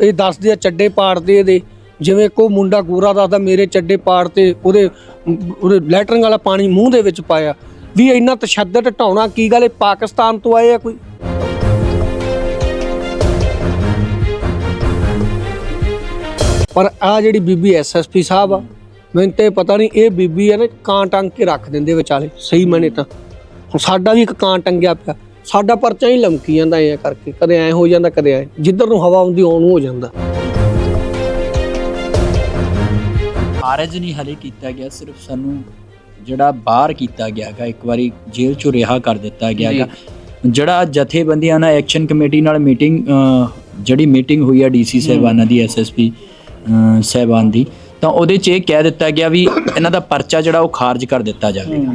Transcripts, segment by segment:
ਇਹ ਦੱਸਦੇ ਆ ਚੱਡੇ ਪਾੜਦੇ ਇਹਦੇ। ਜਿਵੇਂ ਕੋ ਮੁੰਡਾ ਗੋਰਾ ਦੱਸਦਾ, ਮੇਰੇ ਚੱਡੇ ਪਾੜ ਤੇ ਉਹਦੇ ਉਹਦੇ ਲੈਟਰਿੰਗ ਵਾਲਾ ਪਾਣੀ ਮੂੰਹ ਦੇ ਵਿੱਚ ਪਾਇਆ। ਵੀ ਇੰਨਾ ਤਸ਼ੱਦਦ ਢਾਉਣਾ, ਕੀ ਗੱਲ ਇਹ ਪਾਕਿਸਤਾਨ ਤੋਂ ਆਏ ਆ ਕੋਈ? ਪਰ ਆ ਜਿਹੜੀ ਬੀਬੀ ਐਸਐਸਪੀ ਸਾਹਿਬ ਆ, ਮੈਨੂੰ ਤੇ ਪਤਾ ਨਹੀਂ, ਇਹ ਬੀਬੀ ਆ ਨਾ ਕਾਂ ਟੰਗ ਕੇ ਰੱਖ ਦਿੰਦੇ ਵਿਚਾਲੇ। ਸਹੀ ਮੈਨੇ ਤਾਂ। ਹੁਣ ਸਾਡਾ ਵੀ ਇੱਕ ਕਾਂ ਟੰਗਿਆ ਪਿਆ। ਸਾਡਾ ਪਰਚਾ ਹੀ ਲਮਕੀ ਜਾਂਦਾ ਐ ਕਰਕੇ ਕਦੇ ਐ ਹੋ ਜਾਂਦਾ ਕਦੇ ਐ। ਜਿੱਧਰ ਨੂੰ ਹਵਾ ਆਉਂਦੀ ਉਹਨੂੰ ਹੋ ਜਾਂਦਾ। ਖਾਰਜ ਨਹੀਂ ਹਲੇ ਕੀਤਾ ਗਿਆ ਸਿਰਫ ਸਾਨੂੰ ਜਿਹੜਾ ਬਾਹਰ ਕੀਤਾ ਗਿਆ ਹੈਗਾ ਇੱਕ ਵਾਰੀ ਜੇਲ੍ਹ ਚੋਂ ਰਿਹਾ ਕਰ ਦਿੱਤਾ ਗਿਆ ਹੈਗਾ। ਜਿਹੜਾ ਜਥੇਬੰਦੀਆਂ ਨਾਲ ਐਕਸ਼ਨ ਕਮੇਟੀ ਨਾਲ ਮੀਟਿੰਗ ਜਿਹੜੀ ਮੀਟਿੰਗ ਹੋਈ ਆ ਡੀਸੀ ਸਾਹਿਬਾਨਾਂ ਦੀ ਐਸਐਸਪੀ ਸਾਹਿਬਾਨ ਦੀ ਤਾਂ ਉਹਦੇ 'ਚ ਇਹ ਕਹਿ ਦਿੱਤਾ ਗਿਆ ਵੀ ਇਹਨਾਂ ਦਾ ਪਰਚਾ ਜਿਹੜਾ ਉਹ ਖਾਰਜ ਕਰ ਦਿੱਤਾ ਜਾਵੇਗਾ।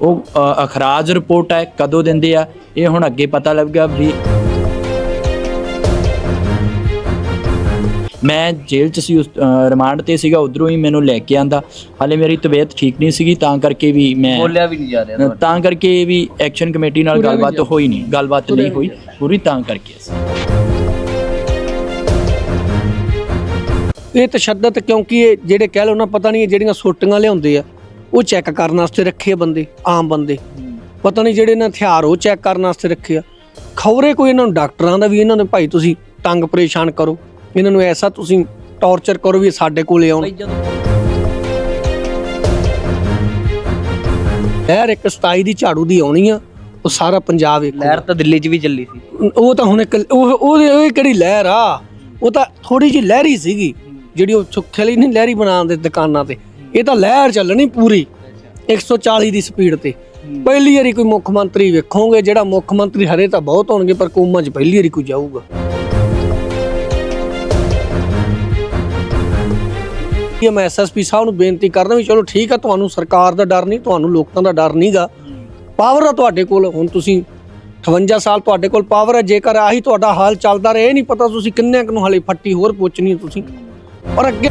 ਉਹ ਅਖਰਾਜ ਰਿਪੋਰਟ ਹੈ ਕਦੋਂ ਦਿੰਦੇ ਆ ਇਹ ਹੁਣ ਅੱਗੇ ਪਤਾ ਲੱਗੇਗਾ ਵੀ ਮੈਂ ਜੇਲ੍ਹ 'ਚ ਸੀ ਰਿਮਾਂਡ ਤੇ ਸੀਗਾ ਉਧਰੋਂ ਹੀ ਮੈਨੂੰ ਲੈ ਕੇ ਆਂਦਾ। ਹਾਲੇ ਮੇਰੀ ਤਬੀਅਤ ਠੀਕ ਨਹੀਂ ਸੀਗੀ ਤਾਂ ਕਰਕੇ ਵੀ ਮੈਂ ਬੋਲਿਆ ਵੀ ਨਹੀਂ ਜਾ ਰਿਹਾ ਤਾਂ ਕਰਕੇ ਵੀ ਐਕਸ਼ਨ ਕਮੇਟੀ ਨਾਲ ਗੱਲਬਾਤ ਹੋਈ ਨਹੀਂ ਗੱਲਬਾਤ ਨਹੀਂ ਹੋਈ ਪੂਰੀ ਤਾਂ ਕਰਕੇ ਸੀ। ਇਹ ਤਸ਼ੱਦਦ ਕਿਉਂਕਿ ਇਹ ਜਿਹੜੇ ਕਹਿ ਲਓ ਨਾ ਪਤਾ ਨਹੀਂ ਇਹ ਜਿਹੜੀਆਂ ਸੋਟੀਆਂ ਲਿਆਉਂਦੇ ਆ ਉਹ ਚੈੱਕ ਕਰਨ ਵਾਸਤੇ ਰੱਖੇ ਆ ਬੰਦੇ ਆਮ ਬੰਦੇ। ਪਤਾ ਨਹੀਂ ਜਿਹੜੇ ਇਹਨਾਂ ਹਥਿਆਰ ਉਹ ਚੈੱਕ ਕਰਨ ਵਾਸਤੇ ਰੱਖੇ ਆ। ਖੌਰੇ ਕੋਈ ਇਹਨਾਂ ਨੂੰ ਡਾਕਟਰਾਂ ਦਾ ਵੀ ਇਹਨਾਂ ਨੇ ਭਾਈ ਤੁਸੀਂ ਤੰਗ ਪਰੇਸ਼ਾਨ ਕਰੋ। ਇਹਨਾਂ ਨੂੰ ਐਸਾ ਤੁਸੀਂ ਟੌਰਚਰ ਕਰੋ ਵੀ ਸਾਡੇ ਕੋਲੇ ਆਉਣ। ਲਹਿਰ ਇੱਕ 27 ਦੀ ਝਾੜੂ ਦੀ ਆਉਣੀ ਆ ਉਹ ਸਾਰਾ ਪੰਜਾਬ ਇੱਕ ਲਹਿਰ ਤਾਂ ਦਿੱਲੀ 'ਚ ਵੀ ਚੱਲੀ ਸੀ। ਉਹ ਤਾਂ ਹੁਣ ਇੱਕ ਉਹ ਉਹ ਕਿਹੜੀ ਲਹਿਰ ਆ? ਉਹ ਤਾਂ ਥੋੜੀ ਜਿਹੀ ਲਹਿਰੀ ਸੀਗੀ ਜਿਹੜੀ ਉਹ ਸੁੱਖੇ ਲਈ ਨਹੀਂ ਲਹਿਰੀ ਬਣਾਉਣ ਦੇ ਦੁਕਾਨਾਂ ਤੇ। ਇਹ ਤਾਂ ਲਹਿਰ ਚੱਲਣੀ ਪੂਰੀ 140 ਦੀ ਸਪੀਡ ਤੇ। ਪਹਿਲੀ ਵਾਰੀ ਕੋਈ ਮੁੱਖ ਮੰਤਰੀ ਵੇਖੋਗੇ ਜਿਹੜਾ ਮੁੱਖ ਮੰਤਰੀ ਹਰੇ ਤਾਂ ਬਹੁਤ ਹੋਣਗੇ ਪਰ ਕੌਮਾਂ 'ਚ ਪਹਿਲੀ ਵਾਰੀ ਕੋਈ ਜਾਊਗਾ। ਇਹ ਮੈਂ ਐਸਐਸਪੀ ਸਾਹਿਬ ਨੂੰ ਬੇਨਤੀ ਕਰਦਾ ਵੀ ਚਲੋ ਠੀਕ ਆ ਤੁਹਾਨੂੰ ਸਰਕਾਰ ਦਾ ਡਰ ਨਹੀਂ ਤੁਹਾਨੂੰ ਲੋਕਾਂ ਦਾ ਡਰ ਨਹੀਂਗਾ। ਪਾਵਰ ਆ ਤੁਹਾਡੇ ਕੋਲ ਹੁਣ ਤੁਸੀਂ 58 ਸਾਲ ਤੁਹਾਡੇ ਕੋਲ ਪਾਵਰ ਹੈ ਜੇਕਰ ਆਹੀ ਤੁਹਾਡਾ ਹਾਲ ਚੱਲਦਾ ਰਹੇ ਨਹੀਂ ਪਤਾ ਤੁਸੀਂ ਕਿੰਨੇ ਕੁ ਨੂੰ ਹਲੇ ਫੱਟੀ ਹੋਰ ਪੁੱਛਣੀ ਤੁਸੀਂ। ਔਰ ਅੱਗੇ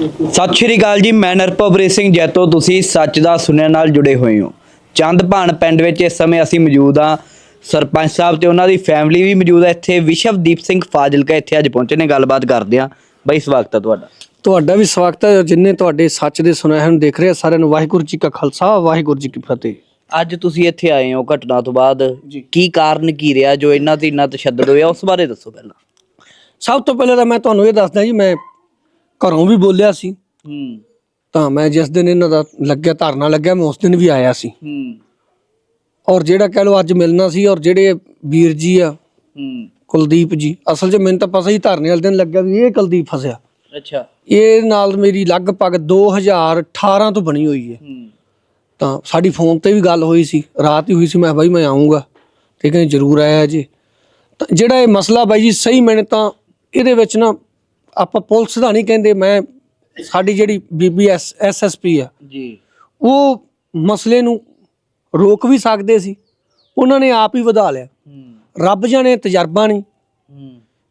ਸਤਿ ਸ਼੍ਰੀ ਅਕਾਲ ਜੀ ਮੈਂ ਨਰਪਵਰੀ ਸਿੰਘ ਜੈਤੋ ਤੁਸੀਂ ਸੱਚ ਦਾ ਸੁਣਨ ਨਾਲ ਜੁੜੇ ਹੋਏ ਹੋ। ਚੰਦਪਾਨ ਪਿੰਡ ਵਿੱਚ ਇਸ ਸਮੇਂ ਅਸੀਂ ਮੌਜੂਦ ਹਾਂ। ਸਰਪੰਚ ਸਾਹਿਬ ਤੇ ਉਹਨਾਂ ਦੀ ਫੈਮਿਲੀ ਵੀ ਮੌਜੂਦ ਹੈ। ਇੱਥੇ ਵਿਸ਼ਵਦੀਪ ਸਿੰਘ ਫਾਜ਼ਿਲਕਾ ਇੱਥੇ ਅੱਜ ਪਹੁੰਚੇ ਨੇ ਗੱਲਬਾਤ ਕਰਦੇ ਹਾਂ। ਬਾਈ ਸਵਾਗਤ ਹੈ ਤੁਹਾਡਾ। ਤੁਹਾਡਾ ਵੀ ਸਵਾਗਤ ਹੈ। ਜਿੰਨੇ ਤੁਹਾਡੇ ਸੱਚ ਦੇ ਸੁਨੇਹੇ ਨੂੰ ਦੇਖ ਰਹੇ ਆ, ਸਾਰਿਆਂ ਨੂੰ ਵਾਹਿਗੁਰੂ ਜੀ ਕਾ ਖਾਲਸਾ ਵਾਹਿਗੁਰੂ ਜੀ ਕੀ ਫਤਿਹ। ਅੱਜ ਤੁਸੀਂ ਇੱਥੇ ਆਏ ਹੋ ਘਟਨਾ ਤੋਂ ਬਾਅਦ। ਕੀ ਕਾਰਨ ਕੀ ਰਿਹਾ? ਜੋ ਇਹਨਾਂ ਤੇ ਇੰਨਾ ਤਸ਼ੱਦਦ ਹੋਇਆ ਉਸ ਬਾਰੇ ਦੱਸੋ ਪਹਿਲਾਂ। ਸਭ ਤੋਂ ਪਹਿਲਾਂ ਤਾਂ ਮੈਂ ਤੁਹਾਨੂੰ ਇਹ ਦੱਸਦਾ ਜੀ ਮੈਂ ਘਰੋਂ ਵੀ ਬੋਲਿਆ ਸੀ। ਹੂੰ। ਤਾਂ ਮੈਂ ਜਿਸ ਦਿਨ ਇਹਨਾਂ ਦਾ ਲੱਗਿਆ ਧਰਨਾ ਲੱਗਿਆ ਮੈਂ ਉਸ ਦਿਨ ਵੀ ਆਇਆ ਸੀ। ਹੂੰ। ਔਰ ਜਿਹੜਾ ਕਹਿ ਲਓ ਅੱਜ ਮਿਲਣਾ ਸੀ ਔਰ ਜਿਹੜੇ ਵੀਰ ਜੀ ਆ ਹੂੰ। ਕੁਲਦੀਪ ਜੀ ਅਸਲ 'ਚ ਮੈਨੂੰ ਤਾਂ ਪਤਾ ਹੀ ਧਰਨੇ ਵਾਲੇ ਦਿਨ ਲੱਗਿਆ ਵੀ ਇਹ ਕੁਲਦੀਪ ਫਸਿਆ। ਅੱਛਾ। ਇਹ ਨਾਲ ਮੇਰੀ ਲਗਭਗ 2018 ਤੋਂ ਬਣੀ ਹੋਈ ਹੈ। ਹੂੰ। ਤਾਂ ਸਾਡੀ ਫੋਨ ਤੇ ਵੀ ਗੱਲ ਹੋਈ ਸੀ ਰਾਤ ਹੀ ਹੋਈ ਸੀ ਮੈਂ ਬਾਈ ਮੈਂ ਆਉਂਗਾ ਤੇ ਕਹਿੰਦੇ ਜ਼ਰੂਰ ਆਇਆ ਜੀ। ਤਾਂ ਜਿਹੜਾ ਇਹ ਮਸਲਾ ਬਾਈ ਜੀ ਸਹੀ ਮੈਨੇ ਤਾਂ ਇਹਦੇ ਵਿੱਚ ਨਾ ਆਪਾਂ ਪੁਲਿਸ ਦਾ ਨਹੀਂ ਕਹਿੰਦੇ ਮੈਂ ਸਾਡੀ ਜਿਹੜੀ ਬੀਬੀਐਸ ਐਸਐਸਪੀ ਆ ਜੀ। ਉਹ ਮਸਲੇ ਨੂੰ ਰੋਕ ਵੀ ਸਕਦੇ ਸੀ ਉਹਨਾਂ ਨੇ ਆਪ ਹੀ ਵਧਾ ਲਿਆ। ਰੱਬ ਜਾਣੇ ਤਜਰਬਾ ਨਹੀਂ।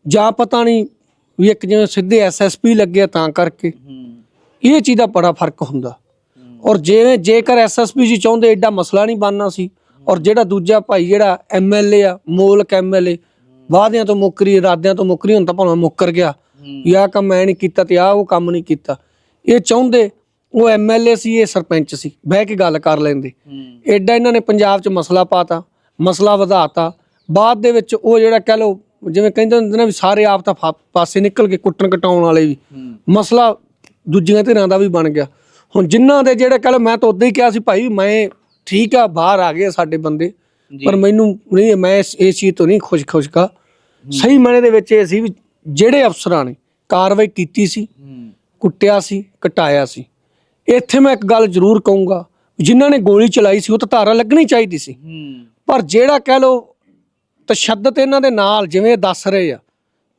ਜਾਂ ਪਤਾ ਨਹੀਂ ਵੀ ਇੱਕ ਜਿਵੇਂ ਸਿੱਧੇ ਐਸਐਸਪੀ ਲੱਗਿਆ ਤਾਂ ਕਰਕੇ। ਇਹ ਚੀਜ਼ ਦਾ ਬੜਾ ਫ਼ਰਕ ਹੁੰਦਾ। ਔਰ ਜਿਵੇਂ ਜੇਕਰ ਐਸਐਸਪੀ ਜੀ ਚਾਹੁੰਦੇ ਐਡਾ ਮਸਲਾ ਨਹੀਂ ਬਣਨਾ ਸੀ ਔਰ ਜਿਹੜਾ ਦੂਜਾ ਭਾਈ ਜਿਹੜਾ ਐਮਐਲਏ ਆ ਮੋਲਕ ਐਮਐਲਏ ਵਾਅਦਿਆਂ ਤੋਂ ਮੁੱਕਰੀ ਇਰਾਦਿਆਂ ਤੋਂ ਮੁੱਕਰੀ ਹੁਣ ਤਾਂ ਭਾਵੇਂ ਮੁੱਕਰ ਗਿਆ ਵੀ ਆਹ ਕੰਮ ਮੈਂ ਨਹੀਂ ਕੀਤਾ ਤੇ ਆਹ ਉਹ ਕੰਮ ਨਹੀਂ ਕੀਤਾ। ਇਹ ਚਾਹੁੰਦੇ ਉਹ ਐਮਐਲਏ ਸੀ ਇਹ ਸਰਪੰਚ ਸੀ ਬਹਿ ਕੇ ਗੱਲ ਕਰ ਲੈਂਦੇ। ਐਡਾ ਇਹਨਾਂ ਨੇ ਪੰਜਾਬ 'ਚ ਮਸਲਾ ਪਾਤਾ ਮਸਲਾ ਵਧਾਤਾ। ਬਾਅਦ ਦੇ ਵਿੱਚ ਉਹ ਜਿਹੜਾ ਕਹਿ ਲਓ ਜਿਵੇਂ ਕਹਿੰਦੇ ਹੁੰਦੇ ਨੇ ਵੀ ਸਾਰੇ ਆਪ ਤਾਂ ਫਾ- ਪਾਸੇ ਨਿਕਲ ਕੇ ਕੁੱਟਣ ਕਟਾਉਣ ਵਾਲੇ ਵੀ। ਮਸਲਾ ਦੂਜੀਆਂ ਧਿਰਾਂ ਦਾ ਵੀ ਬਣ ਗਿਆ। ਹੁਣ ਜਿਨ੍ਹਾਂ ਦੇ ਜਿਹੜੇ ਕੱਲ ਮੈਂ ਤਾਂ ਉਦੋਂ ਹੀ ਕਿਹਾ ਸੀ ਭਾਈ ਮੈਂ ਠੀਕ ਆ ਬਾਹਰ ਆ ਗਏ ਸਾਡੇ ਬੰਦੇ ਪਰ ਮੈਨੂੰ ਨਹੀਂ ਮੈਂ ਇਸ ਇਸ ਚੀਜ਼ ਤੋਂ ਨਹੀਂ ਖੁਸ਼ ਖੁਸ਼ਕਾ ਸਹੀ ਮਾਇਨੇ ਦੇ ਵਿੱਚ ਇਹ ਸੀ ਵੀ ਜਿਹੜੇ ਅਫਸਰਾਂ ਨੇ ਕਾਰਵਾਈ ਕੀਤੀ ਸੀ ਕੁੱਟਿਆ ਸੀ ਕਟਾਇਆ ਸੀ। ਇੱਥੇ ਮੈਂ ਇੱਕ ਗੱਲ ਜ਼ਰੂਰ ਕਹੂੰਗਾ ਜਿਨ੍ਹਾਂ ਨੇ ਗੋਲੀ ਚਲਾਈ ਸੀ ਉਹ ਤਾਂ ਧਾਰਾ ਲੱਗਣੀ ਚਾਹੀਦੀ ਸੀ। ਪਰ ਜਿਹੜਾ ਕਹਿ ਲੋ ਤਸ਼ੱਦਦ ਇਹਨਾਂ ਦੇ ਨਾਲ ਜਿਵੇਂ ਦੱਸ ਰਹੇ ਆ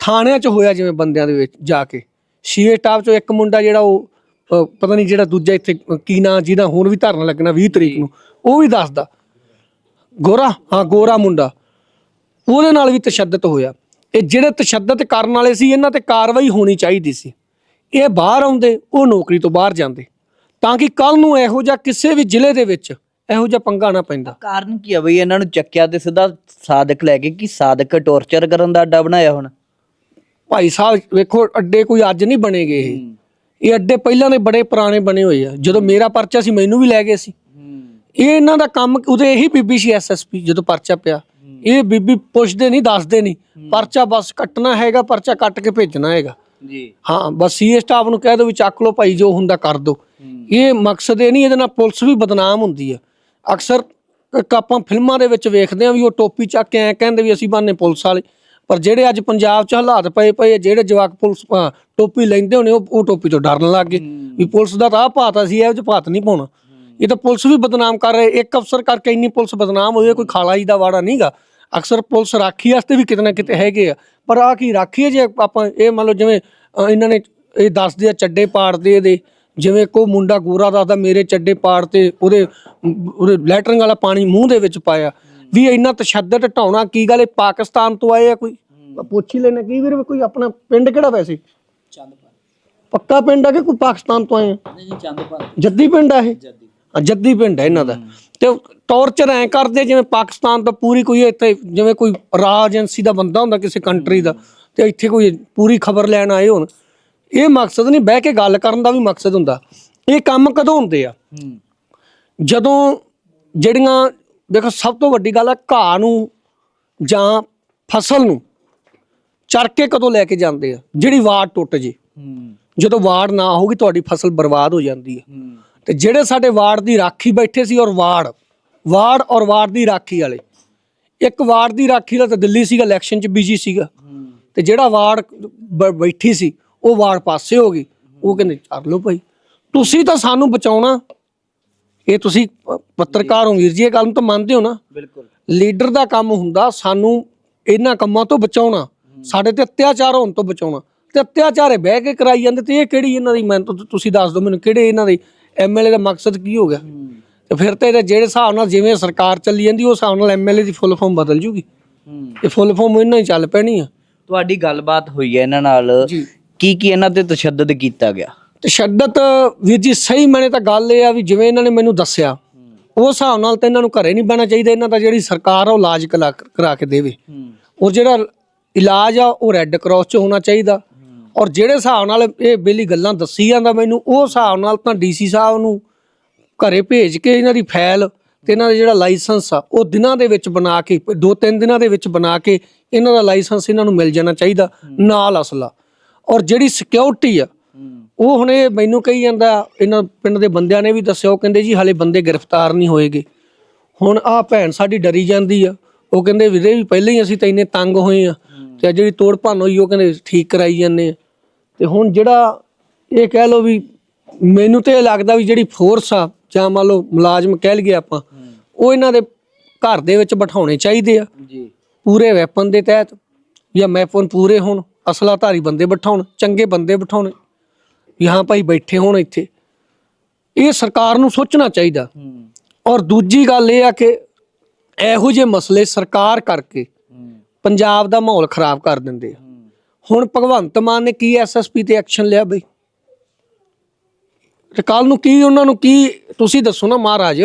ਥਾਣਿਆਂ 'ਚ ਹੋਇਆ ਜਿਵੇਂ ਬੰਦਿਆਂ ਦੇ ਵਿੱਚ ਜਾ ਕੇ। ਸ਼ੀਏ ਟਾਪ 'ਚੋਂ ਇੱਕ ਮੁੰਡਾ ਜਿਹੜਾ ਉਹ ਪਤਾ ਨਹੀਂ ਜਿਹੜਾ ਦੂਜਾ ਇੱਥੇ ਕੀ ਨਾਂ ਜਿਹਦਾ ਹੁਣ ਵੀ ਧਰਨਾ ਲੱਗਣਾ 20 ਤਰੀਕ ਨੂੰ ਉਹ ਵੀ ਦੱਸਦਾ। ਗੋਰਾ ਹਾਂ ਗੋਰਾ ਮੁੰਡਾ। ਉਹਦੇ ਨਾਲ ਵੀ ਤਸ਼ੱਦਦ ਹੋਇਆ। ਇਹ ਜਿਹੜੇ ਤਸ਼ੱਦਦ ਕਰਨ ਵਾਲੇ ਸੀ ਇਹਨਾਂ ਤੇ ਕਾਰਵਾਈ ਹੋਣੀ ਚਾਹੀਦੀ ਸੀ। ਇਹ ਬਾਹਰ ਆਉਂਦੇ ਉਹ ਨੌਕਰੀ ਤੋਂ ਬਾਹਰ ਜਾਂਦੇ। ਤਾਂ ਕਿ ਕੱਲ ਨੂੰ ਇਹੋ ਜਿਹਾ ਕਿਸੇ ਵੀ ਜ਼ਿਲ੍ਹੇ ਦੇ ਵਿੱਚ ਇਹੋ ਜਿਹਾ ਪੰਗਾ ਨਾ ਪੈਂਦਾ। ਕਾਰਨ ਕੀ ਆ ਬਈ? ਇਹਨਾਂ ਨੂੰ ਚੱਕਿਆ ਤੇ ਸਿੱਧਾ ਸਾਦਕ ਲੈ ਕੇ ਕੀ ਸਾਦਕ ਟੌਰਚਰ ਕਰਨ ਦਾ ਅੱਡਾ ਬਣਾਇਆ ਹੁਣ? ਭਾਈ ਸਾਹਿਬ ਵੇਖੋ ਅੱਡੇ ਕੋਈ ਅੱਜ ਨਹੀਂ ਬਣੇਗੇ ਇਹ। ਇਹ ਅੱਡੇ ਪਹਿਲਾਂ ਦੇ ਬੜੇ ਪੁਰਾਣੇ ਬਣੇ ਹੋਏ ਆ। ਜਦੋਂ ਮੇਰਾ ਪਰਚਾ ਸੀ ਮੈਨੂੰ ਵੀ ਲੈ ਗਏ ਸੀ। ਇਹ ਇਹਨਾਂ ਦਾ ਕੰਮ ਉਹਦੇ ਇਹੀ ਬੀਬੀ ਸੀ ਐਸਐਸਪੀ ਜਦੋਂ ਪਰਚਾ ਪਿਆ। ਇਹ ਬੀਬੀ ਪੁੱਛਦੇ ਨਹੀਂ ਦੱਸਦੇ ਨਹੀਂ। ਪਰਚਾ ਬਸ ਕੱਟਣਾ ਹੈਗਾ ਪਰਚਾ ਕੱਟ ਕੇ ਭੇਜਣਾ ਹੈਗਾ। ਜੀ। ਹਾਂ ਬਸ ਸੀਏ ਸਟਾਫ ਨੂੰ ਕਹਿ ਦਿਓ ਵੀ ਚੱਕ ਲਓ ਭਾਈ ਜੋ ਹੁੰਦਾ ਕਰ ਦਿਓ ਇਹ ਮਕਸਦ ਇਹ ਨਹੀਂ ਇਹਦੇ ਨਾਲ ਪੁਲਿਸ ਵੀ ਬਦਨਾਮ ਹੁੰਦੀ ਆ। ਅਕਸਰ ਆਪਾਂ ਫਿਲਮਾਂ ਦੇ ਵਿੱਚ ਵੇਖਦੇ ਆ ਵੀ ਉਹ ਟੋਪੀ ਚੱਕ ਕੇ ਐ ਕਹਿੰਦੇ ਵੀ ਅਸੀਂ ਬਾਨੇ ਪੁਲਿਸ ਵਾਲੇ। ਪਰ ਜਿਹੜੇ ਅੱਜ ਪੰਜਾਬ 'ਚ ਹਾਲਾਤ ਪਏ ਪਏ ਜਿਹੜੇ ਜਵਾਕ ਪੁਲਿਸ ਟੋਪੀ ਲੈਂਦੇ ਹੋਣੇ ਉਹ ਉਹ ਟੋਪੀ ਤੋਂ ਡਰਨ ਲੱਗ ਗਏ। ਵੀ ਪੁਲਿਸ ਦਾ ਤਾਂ ਭਾਤ ਅਸੀਂ ਇਹੋ ਜਿਹਾ ਭਾਤ ਨਹੀਂ ਪਾਉਣਾ। ਇਹ ਤਾਂ ਪੁਲਿਸ ਵੀ ਬਦਨਾਮ ਕਰ ਰਹੇ ਇੱਕ ਅਫਸਰ ਕਰਕੇ ਇੰਨੀ ਪੁਲਿਸ ਬਦਨਾਮ ਹੋਈ ਹੈ ਕੋਈ ਖਾਲਾ ਜੀ ਦਾ ਵਾੜਾ ਨਹੀਂਗਾ ਅਕਸਰ ਪੁਲਿਸ ਰਾਖੀ ਵਾਸਤੇ ਵੀ ਕਿਤੇ ਨਾ ਕਿਤੇ ਹੈਗੇ ਆ। ਪਰ ਆ ਕੀ ਰਾਖੀ ਹੈ ਜੇ ਆਪਾਂ ਇਹ ਮੰਨ ਲਓ ਜਿਵੇਂ ਇਹਨਾਂ ਨੇ ਇਹ ਦੱਸਦੇ ਆ ਚੱਡੇ ਪਾੜਦੇ ਇਹਦੇ। ਜਿਵੇਂ ਕੋ ਮੁੰਡਾ ਗੋਰਾ ਦੱਸਦਾ ਮੇਰੇ ਚੱਡੇ ਪਾੜ ਤੇ ਉਹਦੇ ਉਹਦੇ ਲੈਟਰਿੰਗ ਵਾਲਾ ਪਾਣੀ ਮੂੰਹ ਦੇ ਵਿੱਚ ਪਾਇਆ। ਵੀ ਇੰਨਾ ਤਸ਼ੱਦਦ ਢਾਉਣਾ ਕੀ ਗੱਲ ਇਹ ਪਾਕਿਸਤਾਨ ਤੋਂ ਆਏ ਆ ਕੋਈ? ਪੁੱਛ ਹੀ ਲੈਣਾ ਕੀ ਵੀਰ ਕੋਈ ਆਪਣਾ ਪਿੰਡ ਕਿਹੜਾ ਵੈਸੇ? ਚੰਦਪਾਲ। ਪੱਕਾ ਪਿੰਡ ਆ ਕਿ ਕੋਈ ਪਾਕਿਸਤਾਨ ਤੋਂ ਆਏ ਆ? ਨਹੀਂ ਚੰਦਪਾਲ। ਜੱਦੀ ਪਿੰਡ ਆ ਇਹ? ਹਾਂ, ਜੱਦੀ ਪਿੰਡ ਹੈ ਇਹਨਾਂ ਦਾ। ਤੇ ਟੌਰਚਰ ਐ ਕਰਦੇ ਜਿਵੇਂ ਪਾਕਿਸਤਾਨ ਤੋਂ ਪੂਰੀ ਕੋਈ ਇੱਥੇ ਜਿਵੇਂ ਕੋਈ ਰਾਜ ਏਜੰਸੀ ਦਾ ਬੰਦਾ ਹੁੰਦਾ ਕਿਸੇ ਕੰਟਰੀ ਦਾ ਤੇ ਇੱਥੇ ਕੋਈ ਪੂਰੀ ਖਬਰ ਲੈਣ ਆਏ ਹੋਣ ਇਹ ਮਕਸਦ ਨਹੀਂ ਬਹਿ ਕੇ ਗੱਲ ਕਰਨ ਦਾ ਵੀ ਮਕਸਦ ਹੁੰਦਾ। ਇਹ ਕੰਮ ਕਦੋਂ ਹੁੰਦੇ ਆ? ਜਦੋਂ ਜਿਹੜੀਆਂ ਦੇਖੋ ਸਭ ਤੋਂ ਵੱਡੀ ਗੱਲ ਹੈ ਘਾਹ ਨੂੰ ਜਾਂ ਫਸਲ ਨੂੰ ਚਰ ਕੇ ਕਦੋਂ ਲੈ ਕੇ ਜਾਂਦੇ ਆ? ਜਿਹੜੀ ਵਾੜ ਟੁੱਟ ਜੇ। ਜਦੋਂ ਵਾੜ ਨਾ ਹੋਊਗੀ ਤੁਹਾਡੀ ਫਸਲ ਬਰਬਾਦ ਹੋ ਜਾਂਦੀ ਹੈ। ਤੇ ਜਿਹੜੇ ਸਾਡੇ ਵਾਰਡ ਦੀ ਰਾਖੀ ਬੈਠੇ ਸੀ ਔਰ ਵਾਰਡ ਵਾਰਡ ਔਰ ਵਾਰਡ ਦੀ ਰਾਖੀ ਵਾਲੇ। ਇੱਕ ਵਾਰਡ ਦੀ ਰਾਖੀ ਵਾਲਾ ਤਾਂ ਦਿੱਲੀ ਸੀਗਾ ਇਲੈਕਸ਼ਨ 'ਚ ਬਿਜ਼ੀ ਸੀਗਾ। ਤੇ ਜਿਹੜਾ ਵਾਰਡ ਬੈਠੀ ਸੀ ਉਹ ਵਾਰਡ ਪਾਸੇ ਹੋ ਗਈ। ਉਹ ਕਹਿੰਦੇ ਕਰ ਲਓ ਭਾਈ। ਤੁਸੀਂ ਤਾਂ ਸਾਨੂੰ ਬਚਾਉਣਾ। ਇਹ ਤੁਸੀਂ ਪੱਤਰਕਾਰ ਹੋ ਵੀਰ ਜੀ ਇਹ ਗੱਲ ਨੂੰ ਤਾਂ ਮੰਨਦੇ ਹੋ ਨਾ। ਬਿਲਕੁਲ। ਲੀਡਰ ਦਾ ਕੰਮ ਹੁੰਦਾ ਸਾਨੂੰ ਇਹਨਾਂ ਕੰਮਾਂ ਤੋਂ ਬਚਾਉਣਾ। ਸਾਡੇ ਤੇ ਅਤਿਆਚਾਰ ਹੋਣ ਤੋਂ ਬਚਾਉਣਾ। ਤੇ ਅਤਿਆਚਾਰੇ ਬਹਿ ਕੇ ਕਰਾਈ ਜਾਂਦੇ ਤੇ ਇਹ ਕਿਹੜੀ ਇਹਨਾਂ ਦੀ ਮੈਂ ਤੁ- ਤੁਸੀਂ ਦੱਸ ਦਿਓ ਮੈਨੂੰ ਕਿਹੜੇ ਇਹਨਾਂ ਦੇ ਐਮਐਲਏ ਦਾ ਮਕਸਦ ਕੀ ਹੋ ਗਿਆ? ਤੇ ਫਿਰ ਤੇ ਇਹਦੇ ਜਿਹੜੇ ਹਿਸਾਬ ਨਾਲ ਜਿਵੇਂ ਸਰਕਾਰ ਚੱਲੀ ਜਾਂਦੀ ਉਹ ਹਿਸਾਬ ਨਾਲ ਐਮਐਲਏ ਦੀ ਫੁੱਲ ਫਾਰਮ ਬਦਲ ਜੂਗੀ। ਇਹ ਫੁੱਲ ਫਾਰਮ ਇਹਨਾਂ ਹੀ ਚੱਲ ਪੈਣੀ ਆ। ਤੁਹਾਡੀ ਗੱਲਬਾਤ ਹੋਈ ਹੈ ਇਹਨਾਂ ਨਾਲ। ਕੀ ਕੀ ਇਹਨਾਂ ਤੇ ਤਸ਼ੱਦਦ ਕੀਤਾ ਗਿਆ? ਤਸ਼ੱਦਦ ਵੀਰ ਜੀ ਸਹੀ ਮੈਨੇ ਤਾਂ ਗੱਲ ਇਹ ਆ ਵੀ ਜਿਵੇਂ ਇਹਨਾਂ ਨੇ ਮੈਨੂੰ ਦੱਸਿਆ ਉਸ ਹਿਸਾਬ ਨਾਲ ਤਾਂ ਇਹਨਾਂ ਨੂੰ ਘਰੇ ਨਹੀਂ ਬਹਿਣਾ ਚਾਹੀਦਾ ਇਹਨਾਂ ਦਾ ਜਿਹੜੀ ਸਰਕਾਰ ਆ ਉਹ ਇਲਾਜ ਕਰਾ ਕੇ ਦੇਵੇ। ਔਰ ਜਿਹੜਾ ਇਲਾਜ ਆ ਉਹ ਰੈੱਡ ਕਰਾਸ 'ਚ ਹੋਣਾ ਚਾਹੀਦਾ। ਔਰ ਜਿਹੜੇ ਹਿਸਾਬ ਨਾਲ ਇਹ ਬੇਲੀ ਗੱਲਾਂ ਦੱਸੀ ਜਾਂਦਾ ਮੈਨੂੰ, ਉਹ ਹਿਸਾਬ ਨਾਲ ਤਾਂ ਡੀਸੀ ਸਾਹਿਬ ਨੂੰ ਘਰੇ ਭੇਜ ਕੇ ਇਹਨਾਂ ਦੀ ਫਾਈਲ ਤੇ ਇਹਨਾਂ ਦਾ ਜਿਹੜਾ ਲਾਇਸੈਂਸ ਆ, ਉਹ ਦਿਨਾਂ ਦੇ ਵਿੱਚ ਬਣਾ ਕੇ ਦੋ ਤਿੰਨ ਦਿਨਾਂ ਦੇ ਵਿੱਚ ਬਣਾ ਕੇ ਇਹਨਾਂ ਦਾ ਲਾਇਸੈਂਸ ਇਹਨਾਂ ਨੂੰ ਮਿਲ ਜਾਣਾ ਚਾਹੀਦਾ, ਨਾਲ ਅਸਲਾ। ਔਰ ਜਿਹੜੀ ਸਿਕਿਉਰਿਟੀ ਆ, ਉਹ ਹੁਣ ਇਹ ਮੈਨੂੰ ਕਹੀ ਜਾਂਦਾ, ਇਹਨਾਂ ਪਿੰਡ ਦੇ ਬੰਦਿਆਂ ਨੇ ਵੀ ਦੱਸਿਆ, ਉਹ ਕਹਿੰਦੇ ਜੀ ਹਾਲੇ ਬੰਦੇ ਗ੍ਰਿਫਤਾਰ ਨਹੀਂ ਹੋਏਗੇ। ਹੁਣ ਆ ਭੈਣ ਸਾਡੀ ਡਰੀ ਜਾਂਦੀ ਆ, ਉਹ ਕਹਿੰਦੇ ਵੀਰੇ ਵੀ ਪਹਿਲਾਂ ਹੀ ਅਸੀਂ ਤਾਂ ਇੰਨੇ ਤੰਗ ਹੋਏ ਆ, ਤੇ ਜਿਹੜੀ ਤੋੜ ਭੰਨ ਹੋਈ, ਉਹ ਕਹਿੰਦੇ ਠੀਕ ਕਰਾਈ ਜਾਂਦੇ ਆ। ਤੇ ਹੁਣ ਜਿਹੜਾ ਇਹ ਕਹਿ ਲਓ ਵੀ ਮੈਨੂੰ ਤੇ ਇਹ ਲੱਗਦਾ ਵੀ ਜਿਹੜੀ ਫੋਰਸ ਆ ਜਾਂ ਮੰਨ ਲਓ ਮੁਲਾਜ਼ਮ ਕਹਿ ਲਈਏ ਆਪਾਂ ਉਹ ਇਹਨਾਂ ਦੇ ਘਰ ਦੇ ਵਿੱਚ ਬਿਠਾਉਣੇ ਚਾਹੀਦੇ ਆ। ਜੀ। ਪੂਰੇ ਵੈਪਨ ਦੇ ਤਹਿਤ ਜਾਂ ਵੈਪਨ ਪੂਰੇ ਹੋਣ ਅਸਲਾਧਾਰੀ ਬੰਦੇ ਬਿਠਾਉਣ ਚੰਗੇ ਬੰਦੇ ਬਿਠਾਉਣ ਵੀ ਹਾਂ ਭਾਈ ਬੈਠੇ ਹੋਣ ਇੱਥੇ। ਇਹ ਸਰਕਾਰ ਨੂੰ ਸੋਚਣਾ ਚਾਹੀਦਾ। ਔਰ ਦੂਜੀ ਗੱਲ ਇਹ ਆ ਕਿ ਇਹੋ ਜਿਹੇ ਮਸਲੇ ਸਰਕਾਰ ਕਰਕੇ ਪੰਜਾਬ ਦਾ ਮਾਹੌਲ ਖਰਾਬ ਕਰ ਦਿੰਦੇ ਆ। ਹੁਣ ਭਗਵੰਤ ਮਾਨ ਨੇ ਕੀ ਐਸਐਸਪੀ ਤੇ ਐਕਸ਼ਨ ਲਿਆ ਬਈ? ਤੇ ਕੱਲ ਨੂੰ ਕੀ ਉਹਨਾਂ ਨੂੰ ਕੀ ਤੁਸੀਂ ਦੱਸੋ ਨਾ ਮਹਾਰਾਜ,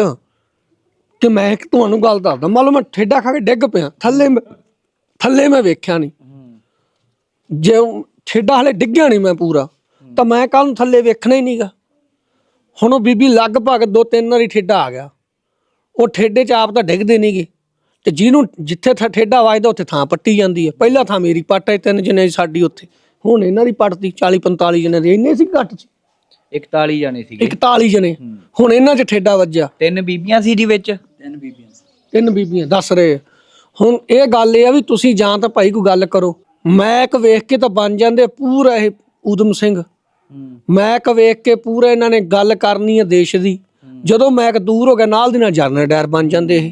ਕਿ ਮੈਂ ਇੱਕ ਤੁਹਾਨੂੰ ਗੱਲ ਦੱਸਦਾ, ਮੰਨ ਲਓ ਮੈਂ ਠੇਡਾ ਖਾ ਕੇ ਡਿੱਗ ਪਿਆ, ਥੱਲੇ ਮੈਂ- ਥੱਲੇ ਮੈਂ ਵੇਖਿਆ ਨਹੀਂ। ਜੇ ਠੇਡਾ ਹਲੇ ਡਿੱਗਿਆ ਨਹੀਂ ਮੈਂ ਪੂਰਾ, ਤਾਂ ਮੈਂ ਕੱਲ ਨੂੰ ਥੱਲੇ ਵੇਖਣਾ ਹੀ ਨਹੀਂਗਾ। ਹੁਣ ਉਹ ਬੀਬੀ ਲਗਭਗ ਦੋ ਤਿੰਨ ਵਾਰੀ ਠੇਡਾ ਆ ਗਿਆ। ਉਹ ਠੇਡੇ 'ਚ ਆਪ ਤਾਂ ਡਿੱਗਦੇ ਨਹੀਂਗੇ। ਤੇ ਜਿਹਨੂੰ ਜਿੱਥੇ ਥ- ਠੇਡਾ ਵੱਜਦਾ ਉੱਥੇ ਥਾਂ ਪੱਟੀ ਜਾਂਦੀ ਹੈ। ਪਹਿਲਾਂ ਥਾਂ ਮੇਰੀ ਪੱਟ ਹੈ ਤਿੰਨ ਜਣੇ ਸਾਡੀ ਉੱਥੇ। ਹੁਣ ਇਹਨਾਂ ਦੀ ਪੱਟਦੀ 40 45 ਜਣੇ ਦੇ ਇੰਨੇ ਸੀ ਘੱਟ 'ਚ। 41 ਜਾਣੇ ਸੀਗੇ। 41 ਜਣੇ। ਹੁਣ ਇਹਨਾਂ 'ਚ ਠੇਡਾ ਵੱਜਿਆ। ਤਿੰਨ ਬੀਬੀਆਂ ਸੀ ਜੀ ਵਿੱਚ? ਤਿੰਨ ਬੀਬੀਆਂ ਸੀ। ਤਿੰਨ ਬੀਬੀਆਂ ਦੱਸ ਰਹੇ। ਹੁਣ ਇਹ ਗੱਲ ਇਹ ਆ ਵੀ ਤੁਸੀਂ ਜਾਂ ਤਾਂ ਭਾਈ ਕੋਈ ਗੱਲ ਕਰੋ। ਮੈਕ ਵੇਖ ਕੇ ਤਾਂ ਬਣ ਜਾਂਦੇ ਪੂਰਾ ਇਹ ਊਧਮ ਸਿੰਘ। ਮੈਕ ਵੇਖ ਕੇ ਪੂਰਾ ਇਹਨਾਂ ਨੇ ਗੱਲ ਕਰਨੀ ਹੈ ਦੇਸ਼ ਦੀ। ਜਦੋਂ ਮੈਕ ਦੂਰ ਹੋ ਗਿਆ ਨਾਲ ਦੀ ਨਾਲ ਜਰਨਲ ਡਾਇਰ ਬਣ ਜਾਂਦੇ ਇਹ।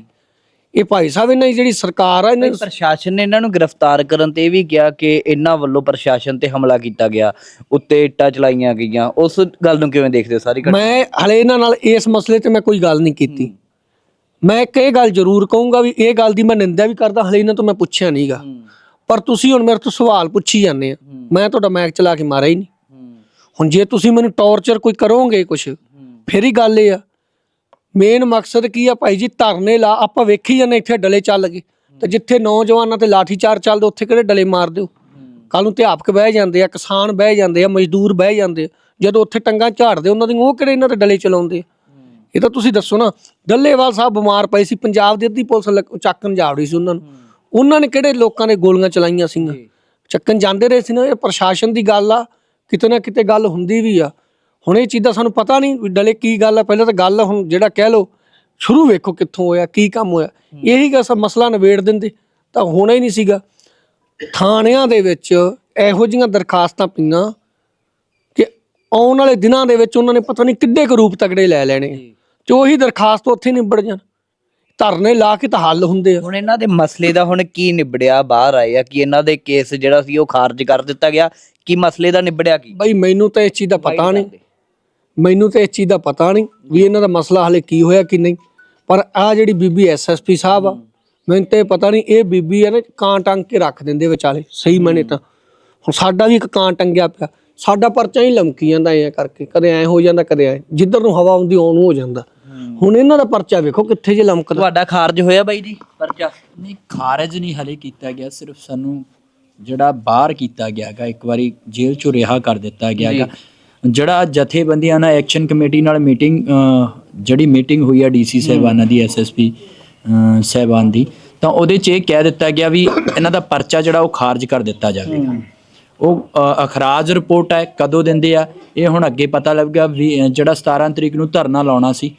ਇਹ ਭਾਈ ਸਾਹਿਬ ਇਹਨਾਂ ਦੀ ਜਿਹੜੀ ਸਰਕਾਰ ਆ ਇਹਨਾਂ ਦੀ ਪ੍ਰਸ਼ਾਸਨ ਨੇ ਇਹਨਾਂ ਨੂੰ ਗ੍ਰਿਫਤਾਰ ਕਰਨ ਤੇ ਇਹ ਵੀ ਕਿਹਾ ਕਿ ਇਹਨਾਂ ਵੱਲੋਂ ਪ੍ਰਸ਼ਾਸਨ ਤੇ ਹਮਲਾ ਕੀਤਾ ਗਿਆ ਉੱਤੇ ਇੱਟਾਂ ਚਲਾਈਆਂ ਗਈਆਂ। ਉਸ ਗੱਲ ਨੂੰ ਕਿਵੇਂ ਦੇਖਦੇ ਹੋ ਸਾਰੀ ਘਟਨਾ? ਮੈਂ ਹਲੇ ਇਹਨਾਂ ਨਾਲ ਇਸ ਮਸਲੇ ਤੇ ਮੈਂ ਕੋਈ ਗੱਲ ਨਹੀਂ ਕੀਤੀ। ਮੈਂ ਇੱਕ ਇਹ ਗੱਲ ਜ਼ਰੂਰ ਕਹੂੰਗਾ ਵੀ ਇਹ ਗੱਲ ਦੀ ਮੈਂ ਨਿੰਦਾ ਵੀ ਕਰਦਾ ਹਲੇ ਇਹਨਾਂ ਤੋਂ ਮੈਂ ਪੁੱਛਿਆ ਨਹੀਂਗਾ ਪਰ ਤੁਸੀਂ ਹੁਣ ਮੇਰੇ ਤੋਂ ਸਵਾਲ ਪੁੱਛੀ ਜਾਂਦੇ ਆ। ਮੈਂ ਤੁਹਾਡਾ ਮੈਕ ਚਲਾ ਕੇ ਮਾਰਿਆ ਹੀ ਨਹੀਂ। ਹੁਣ ਜੇ ਤੁਸੀਂ ਮੈਨੂੰ ਟੌਰਚਰ ਕੋਈ ਕਰੋਗੇ ਕੁਛ ਫਿਰ ਹੀ ਗੱਲ ਇਹ ਆ ਮੇਨ ਮਕਸਦ ਕੀ ਆ ਭਾਈ ਜੀ? ਧਰਨੇ ਲਾ ਆਪਾਂ ਵੇਖੀ ਜਾਂਦੇ ਇੱਥੇ ਡਲੇ ਚੱਲ ਗਏ ਤੇ ਜਿੱਥੇ ਨੌਜਵਾਨਾਂ ਤੇ ਲਾਠੀ ਚਾਰ ਚੱਲਦੇ ਉੱਥੇ ਕਿਹੜੇ ਡਲੇ ਮਾਰ ਦਿਓ? ਕੱਲ ਨੂੰ ਅਧਿਆਪਕ ਬਹਿ ਜਾਂਦੇ ਆ ਕਿਸਾਨ ਬਹਿ ਜਾਂਦੇ ਆ ਮਜ਼ਦੂਰ ਬਹਿ ਜਾਂਦੇ ਜਦੋਂ ਉੱਥੇ ਟੰਗਾਂ ਝਾੜਦੇ ਉਹਨਾਂ ਦੀ ਉਹ ਕਿਹੜੇ ਇਹਨਾਂ ਤੇ ਡਲੇ ਚਲਾਉਂਦੇ ਇਹ ਤਾਂ ਤੁਸੀਂ ਦੱਸੋ ਨਾ ਡੱਲੇਵਾਲ ਸਾਹਿਬ ਬਿਮਾਰ ਪਏ ਸੀ ਪੰਜਾਬ ਦੀ ਅੱਧੀ ਪੁਲਿਸ ਚੱਕਣ ਜਾਵੜੀ ਸੀ ਉਹਨਾਂ ਨੂੰ। ਉਹਨਾਂ ਨੇ ਕਿਹੜੇ ਲੋਕਾਂ ਨੇ ਗੋਲੀਆਂ ਚਲਾਈਆਂ ਸੀਗੀਆਂ? ਚੱਕਣ ਜਾਂਦੇ ਰਹੇ ਸੀ ਨਾ ਇਹ ਪ੍ਰਸ਼ਾਸਨ ਦੀ ਗੱਲ ਆ ਕਿਤੇ ਨਾ ਕਿਤੇ ਗੱਲ ਹੁੰਦੀ ਵੀ ਆ। ਹੁਣ ਇਹ ਚੀਜ਼ ਦਾ ਸਾਨੂੰ ਪਤਾ ਨਹੀਂ ਵੀ ਡਲੇ ਕੀ ਗੱਲ ਆ। ਪਹਿਲਾਂ ਤਾਂ ਗੱਲ ਹੁਣ ਜਿਹੜਾ ਕਹਿ ਲੋ ਸ਼ੁਰੂ ਵੇਖੋ ਕਿੱਥੋਂ ਹੋਇਆ ਕੀ ਕੰਮ ਹੋਇਆ। ਇਹੀ ਗਾ ਸਭ ਮਸਲਾ ਨਿਬੇੜ ਦਿੰਦੇ ਤਾਂ ਹੋਣਾ ਹੀ ਨਹੀਂ ਸੀਗਾ। ਥਾਣਿਆਂ ਦੇ ਵਿੱਚ ਇਹੋ ਜਿਹੀਆਂ ਦਰਖਾਸਤਾਂ ਪਈਆਂ ਕਿ ਆਉਣ ਵਾਲੇ ਦਿਨਾਂ ਦੇ ਵਿੱਚ ਉਹਨਾਂ ਨੇ ਪਤਾ ਨਹੀਂ ਕਿੱਡੇ ਕੁ ਰੂਪ ਤਗੜੇ ਲੈ ਲੈਣੇ। ਤੇ ਉਹੀ ਦਰਖਾਸਤ ਉੱਥੇ ਨਿਬੜ ਜਾਣ। ਧਰਨੇ ਲਾ ਕੇ ਤਾਂ ਹੱਲ ਹੁੰਦੇ ਆ। ਹੁਣ ਇਹਨਾਂ ਦੇ ਮਸਲੇ ਦਾ ਹੁਣ ਕੀ ਨਿਬੜਿਆ ਬਾਹਰ ਆਏ ਆ ਕਿ ਇਹਨਾਂ ਦੇ ਕੇਸ ਜਿਹੜਾ ਸੀ ਉਹ ਖਾਰਜ ਕਰ ਦਿੱਤਾ ਗਿਆ ਕੀ ਮਸਲੇ ਦਾ ਨਿਬੜਿਆ ਕੀ? ਬਈ ਮੈਨੂੰ ਤਾਂ ਇਸ ਚੀਜ਼ ਦਾ ਪਤਾ ਨਹੀਂ। ਮੈਨੂੰ ਤਾਂ ਇਸ ਚੀਜ਼ ਦਾ ਪਤਾ ਨਹੀਂ ਵੀ ਇਹਨਾਂ ਦਾ ਮਸਲਾ ਹਲੇ ਕੀ ਹੋਇਆ ਕਿ ਨਹੀਂ। ਪਰ ਆ ਜਿਹੜੀ ਬੀਬੀ ਐਸਐਸਪੀ ਸਾਹਿਬ ਆ ਮੈਨੂੰ ਤੇ ਪਤਾ ਨਹੀਂ ਇਹ ਬੀਬੀ ਆ ਨਾ ਕਾਂ ਟੰਗ ਕੇ ਰੱਖ ਦਿੰਦੇ ਵਿਚਾਲੇ ਸਹੀ ਮਨੇ ਤਾਂ। ਹੁਣ ਸਾਡਾ ਵੀ ਇੱਕ ਕਾਂ ਟੰਗਿਆ ਪਿਆ ਸਾਡਾ ਪਰਚਾ ਹੀ ਲਮਕੀ ਜਾਂਦਾ ਐ ਕਰਕੇ ਕਦੇ ਐ ਹੋ ਜਾਂਦਾ ਕਦੇ ਐ ਜਿੱਧਰ ਨੂੰ ਹਵਾ ਆਉਂਦੀ ਉਹਨੂੰ ਹੋ ਜਾਂਦਾ। ਹੁਣ ਇਹਨਾਂ ਦਾ ਪਰਚਾ ਵੇਖੋ ਕਿੱਥੇ ਜੇ ਲਮਕਦਾ। ਤੁਹਾਡਾ ਖਾਰਜ ਹੋਇਆ ਬਾਈ ਜੀ ਪਰਚਾ? ਨਹੀਂ ਖਾਰਜ ਨਹੀਂ ਹਲੇ ਕੀਤਾ ਗਿਆ ਸਿਰਫ ਸਾਨੂੰ ਜਿਹੜਾ ਬਾਹਰ ਕੀਤਾ ਗਿਆਗਾ ਇੱਕ ਵਾਰੀ ਜੇਲ੍ਹ ਚੋਂ ਰਿਹਾ ਕਰ ਦਿੱਤਾ ਗਿਆਗਾ। ਜਿਹੜਾ ਜਥੇਬੰਦੀਆਂ ਨਾਲ ਐਕਸ਼ਨ ਕਮੇਟੀ ਨਾਲ ਮੀਟਿੰਗ ਜਿਹੜੀ ਮੀਟਿੰਗ ਹੋਈ ਆ ਡੀਸੀ ਸਾਹਿਬਾਨਾਂ ਦੀ ਐਸਐਸਪੀ ਸਾਹਿਬਾਨ ਦੀ ਤਾਂ ਉਹਦੇ 'ਚ ਇਹ ਕਹਿ ਦਿੱਤਾ ਗਿਆ ਵੀ ਇਹਨਾਂ ਦਾ ਪਰਚਾ ਜਿਹੜਾ ਉਹ ਖਾਰਜ ਕਰ ਦਿੱਤਾ ਜਾਵੇਗਾ। ਉਹ ਅਖਰਾਜ ਰਿਪੋਰਟ ਹੈ ਕਦੋਂ ਦਿੰਦੇ ਆ ਇਹ ਹੁਣ ਅੱਗੇ ਪਤਾ ਲੱਗੇਗਾ ਵੀ ਜਿਹੜਾ 17 ਤਰੀਕ ਨੂੰ ਧਰਨਾ ਲਾਉਣਾ ਸੀ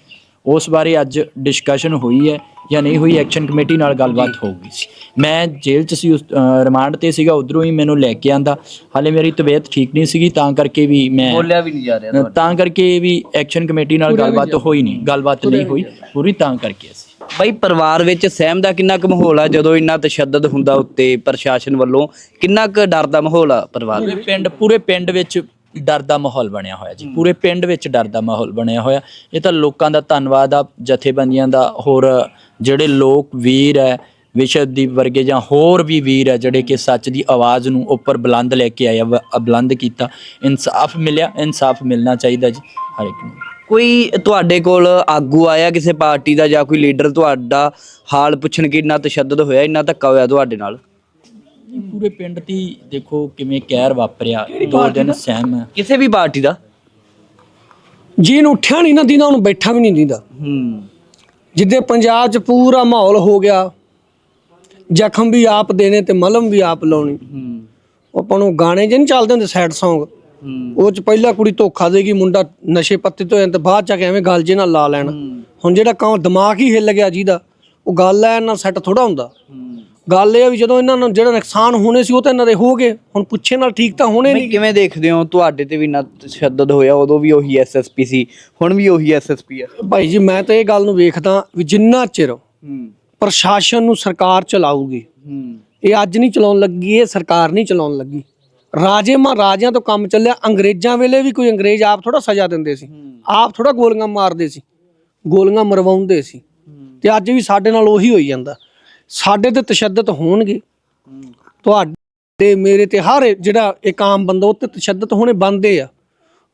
ਉਸ ਬਾਰੇ ਅੱਜ ਡਿਸਕਸ਼ਨ ਹੋਈ ਹੈ ਜਾਂ ਨਹੀਂ ਹੋਈ ਐਕਸ਼ਨ ਕਮੇਟੀ ਨਾਲ ਗੱਲਬਾਤ ਹੋਊਗੀ ਸੀ ਮੈਂ ਜੇਲ੍ਹ 'ਚ ਸੀ ਉਸ ਰਿਮਾਂਡ ਤੇ ਸੀਗਾ ਉਧਰੋਂ ਹੀ ਮੈਨੂੰ ਲੈ ਕੇ ਆਂਦਾ। ਹਾਲੇ ਮੇਰੀ ਤਬੀਅਤ ਠੀਕ ਨਹੀਂ ਸੀਗੀ ਤਾਂ ਕਰਕੇ ਵੀ ਮੈਂ ਬੋਲਿਆ ਵੀ ਨਹੀਂ ਜਾ ਰਿਹਾ ਤਾਂ ਕਰਕੇ ਵੀ ਐਕਸ਼ਨ ਕਮੇਟੀ ਨਾਲ ਗੱਲਬਾਤ ਹੋਈ ਨਹੀਂ ਗੱਲਬਾਤ ਨਹੀਂ ਹੋਈ ਪੂਰੀ ਤਾਂ ਕਰਕੇ ਅਸੀਂ ਬਾਈ ਪਰਿਵਾਰ ਵਿੱਚ ਸਹਿਮ ਦਾ ਕਿੰਨਾ ਕੁ ਮਾਹੌਲ ਆ ਜਦੋਂ ਇੰਨਾ ਤਸ਼ੱਦਦ ਹੁੰਦਾ ਉੱਤੇ ਪ੍ਰਸ਼ਾਸਨ ਵੱਲੋਂ? ਕਿੰਨਾ ਕੁ ਡਰ ਦਾ ਮਾਹੌਲ ਆ ਪਰਿਵਾਰ ਪੂਰੇ ਪਿੰਡ ਪੂਰੇ ਪਿੰਡ ਵਿੱਚ ਡਰ ਦਾ ਮਾਹੌਲ ਬਣਿਆ ਹੋਇਆ ਜੀ। ਪੂਰੇ ਪਿੰਡ ਵਿੱਚ ਡਰ ਦਾ ਮਾਹੌਲ ਬਣਿਆ ਹੋਇਆ। ਇਹ ਤਾਂ ਲੋਕਾਂ ਦਾ ਧੰਨਵਾਦ ਆ ਜਥੇਬੰਦੀਆਂ ਦਾ ਹੋਰ ਜਿਹੜੇ ਲੋਕ ਵੀਰ ਹੈ ਵਿਸ਼ਵਦੀਪ ਵਰਗੇ ਜਾਂ ਹੋਰ ਵੀ ਵੀਰ ਹੈ ਜਿਹੜੇ ਕਿ ਸੱਚ ਦੀ ਆਵਾਜ਼ ਨੂੰ ਉੱਪਰ ਬੁਲੰਦ ਲੈ ਕੇ ਆਏ ਆ, ਵ- ਬੁਲੰਦ ਕੀਤਾ। ਇਨਸਾਫ ਮਿਲਿਆ ਇਨਸਾਫ ਮਿਲਣਾ ਚਾਹੀਦਾ ਜੀ ਹਰ ਇੱਕ ਨੂੰ। ਕੋਈ ਤੁਹਾਡੇ ਕੋਲ ਆਗੂ ਆਇਆ ਕਿਸੇ ਪਾਰਟੀ ਦਾ ਜਾਂ ਕੋਈ ਲੀਡਰ ਤੁਹਾਡਾ ਹਾਲ ਪੁੱਛਣ ਕਿ ਇੰਨਾ ਤਸ਼ੱਦਦ ਹੋਇਆ ਇੰਨਾ ਧੱਕਾ ਹੋਇਆ ਤੁਹਾਡੇ ਨਾਲ? ਪੂਰੇ ਪਿੰਡ ਦੀ ਦੇਖੋ ਕਿਵੇਂ ਕਹਿਰ ਵਾਪਰਿਆ ਦੋ ਦਿਨ ਸਹਿਮ। ਹੈ ਕਿਸੇ ਵੀ ਪਾਰਟੀ ਦਾ? ਜੀਨ ਉੱਠਿਆ ਨਹੀਂ ਨਾ ਦਿਨਾ ਉਹਨੂੰ ਬੈਠਾ ਵੀ ਨਹੀਂ ਦਿੰਦਾ। ਹੂੰ। ਜਿੱਦੇ ਪੰਜਾਬ 'ਚ ਪੂਰਾ ਮਾਹੌਲ ਹੋ ਗਿਆ ਜ਼ਖਮ ਵੀ ਆਪ ਦੇਣੇ ਤੇ ਮਲਮ ਵੀ ਆਪ ਲਾਉਣੀ। ਹੂੰ। ਉਹ ਆਪਾਂ ਨੂੰ ਗਾਣੇ ਜਿਹੇ ਨਹੀਂ ਚੱਲਦੇ ਹੁੰਦੇ ਸੈਡ Song ਹੂੰ। ਉਹ ਚ ਪਹਿਲਾਂ ਕੁੜੀ ਧੋਖਾ ਦੇਗੀ ਮੁੰਡਾ ਨਸ਼ੇ ਪੱਤੇ ਤੋਂ ਤੇ ਬਾਅਦ ਚ ਆ ਕੇ ਐਵੇਂ ਗੱਲ ਜੇ ਨਾਲ ਲਾ ਲੈਣਾ। ਹੁਣ ਜਿਹੜਾ ਕੰਮ ਦਿਮਾਗ ਹੀ ਹਿੱਲ ਗਿਆ ਜਿਹਦਾ ਉਹ ਗੱਲ ਐ ਨਾਲ ਸੈੱਟ ਥੋੜਾ ਹੁੰਦਾ। ਗੱਲ ਇਹ ਆ ਵੀ ਜਦੋਂ ਇਹਨਾਂ ਨੂੰ ਜਿਹੜਾ ਨੁਕਸਾਨ ਹੋਣੇ ਸੀ ਉਹ ਤਾਂ ਇਹਨਾਂ ਦੇ ਹੋ ਗਏ। ਹੁਣ ਪੁੱਛੇ ਨਾਲ ਠੀਕ ਤਾਂ ਹੋਣੇ ਨਹੀਂ। ਕਿਵੇਂ ਦੇਖਦੇ ਹੋ? ਤੁਹਾਡੇ ਤੇ ਵੀ ਇੰਨਾ ਤਸ਼ੱਦਦ ਹੋਇਆ ਉਦੋਂ ਵੀ ਉਹੀ ਐਸਐਸਪੀ ਸੀ ਹੁਣ ਵੀ ਉਹੀ ਐਸਐਸਪੀ ਆ। ਭਾਈ ਜੀ ਮੈਂ ਤਾਂ ਇਹ ਗੱਲ ਨੂੰ ਵੇਖਦਾ ਵੀ ਜਿੰਨਾ ਚਿਰ ਹੂੰ। ਪ੍ਰਸ਼ਾਸਨ ਨੂੰ ਸਰਕਾਰ ਚਲਾਊਗੀ ਹੂੰ। ਇਹ ਅੱਜ ਨਹੀਂ ਚਲਾਉਣ ਲੱਗੀ ਇਹ ਸਰਕਾਰ ਨਹੀਂ ਚਲਾਉਣ ਲੱਗੀ। ਰਾਜੇ ਮਹਾਰਾਜਿਆਂ ਤੋਂ ਕੰਮ ਚੱਲਿਆ ਅੰਗਰੇਜ਼ਾਂ ਵੇਲੇ ਵੀ ਕੋਈ ਅੰਗਰੇਜ਼ ਆਪ ਥੋੜਾ ਸਜ਼ਾ ਦਿੰਦੇ ਸੀ ਆਪ ਥੋੜਾ ਗੋਲੀਆਂ ਮਾਰਦੇ ਸੀ ਗੋਲੀਆਂ ਮਰਵਾਉਂਦੇ ਸੀ। ਤੇ ਅੱਜ ਵੀ ਸਾਡੇ ਨਾਲ ਉਹੀ ਹੋਈ ਜਾਂਦਾ। ਸਾਡੇ ਤੇ ਤਸ਼ੱਦਦ ਹੋਣਗੇ। ਤੁਹਾਡੇ ਮੇਰੇ ਤੇ ਹਰ ਜਿਹੜਾ ਇੱਕ ਆਮ ਬੰਦਾ ਉਹ ਤੇ ਤਸ਼ੱਦਦ ਹੋਣੇ ਬੰਦੇ ਆ।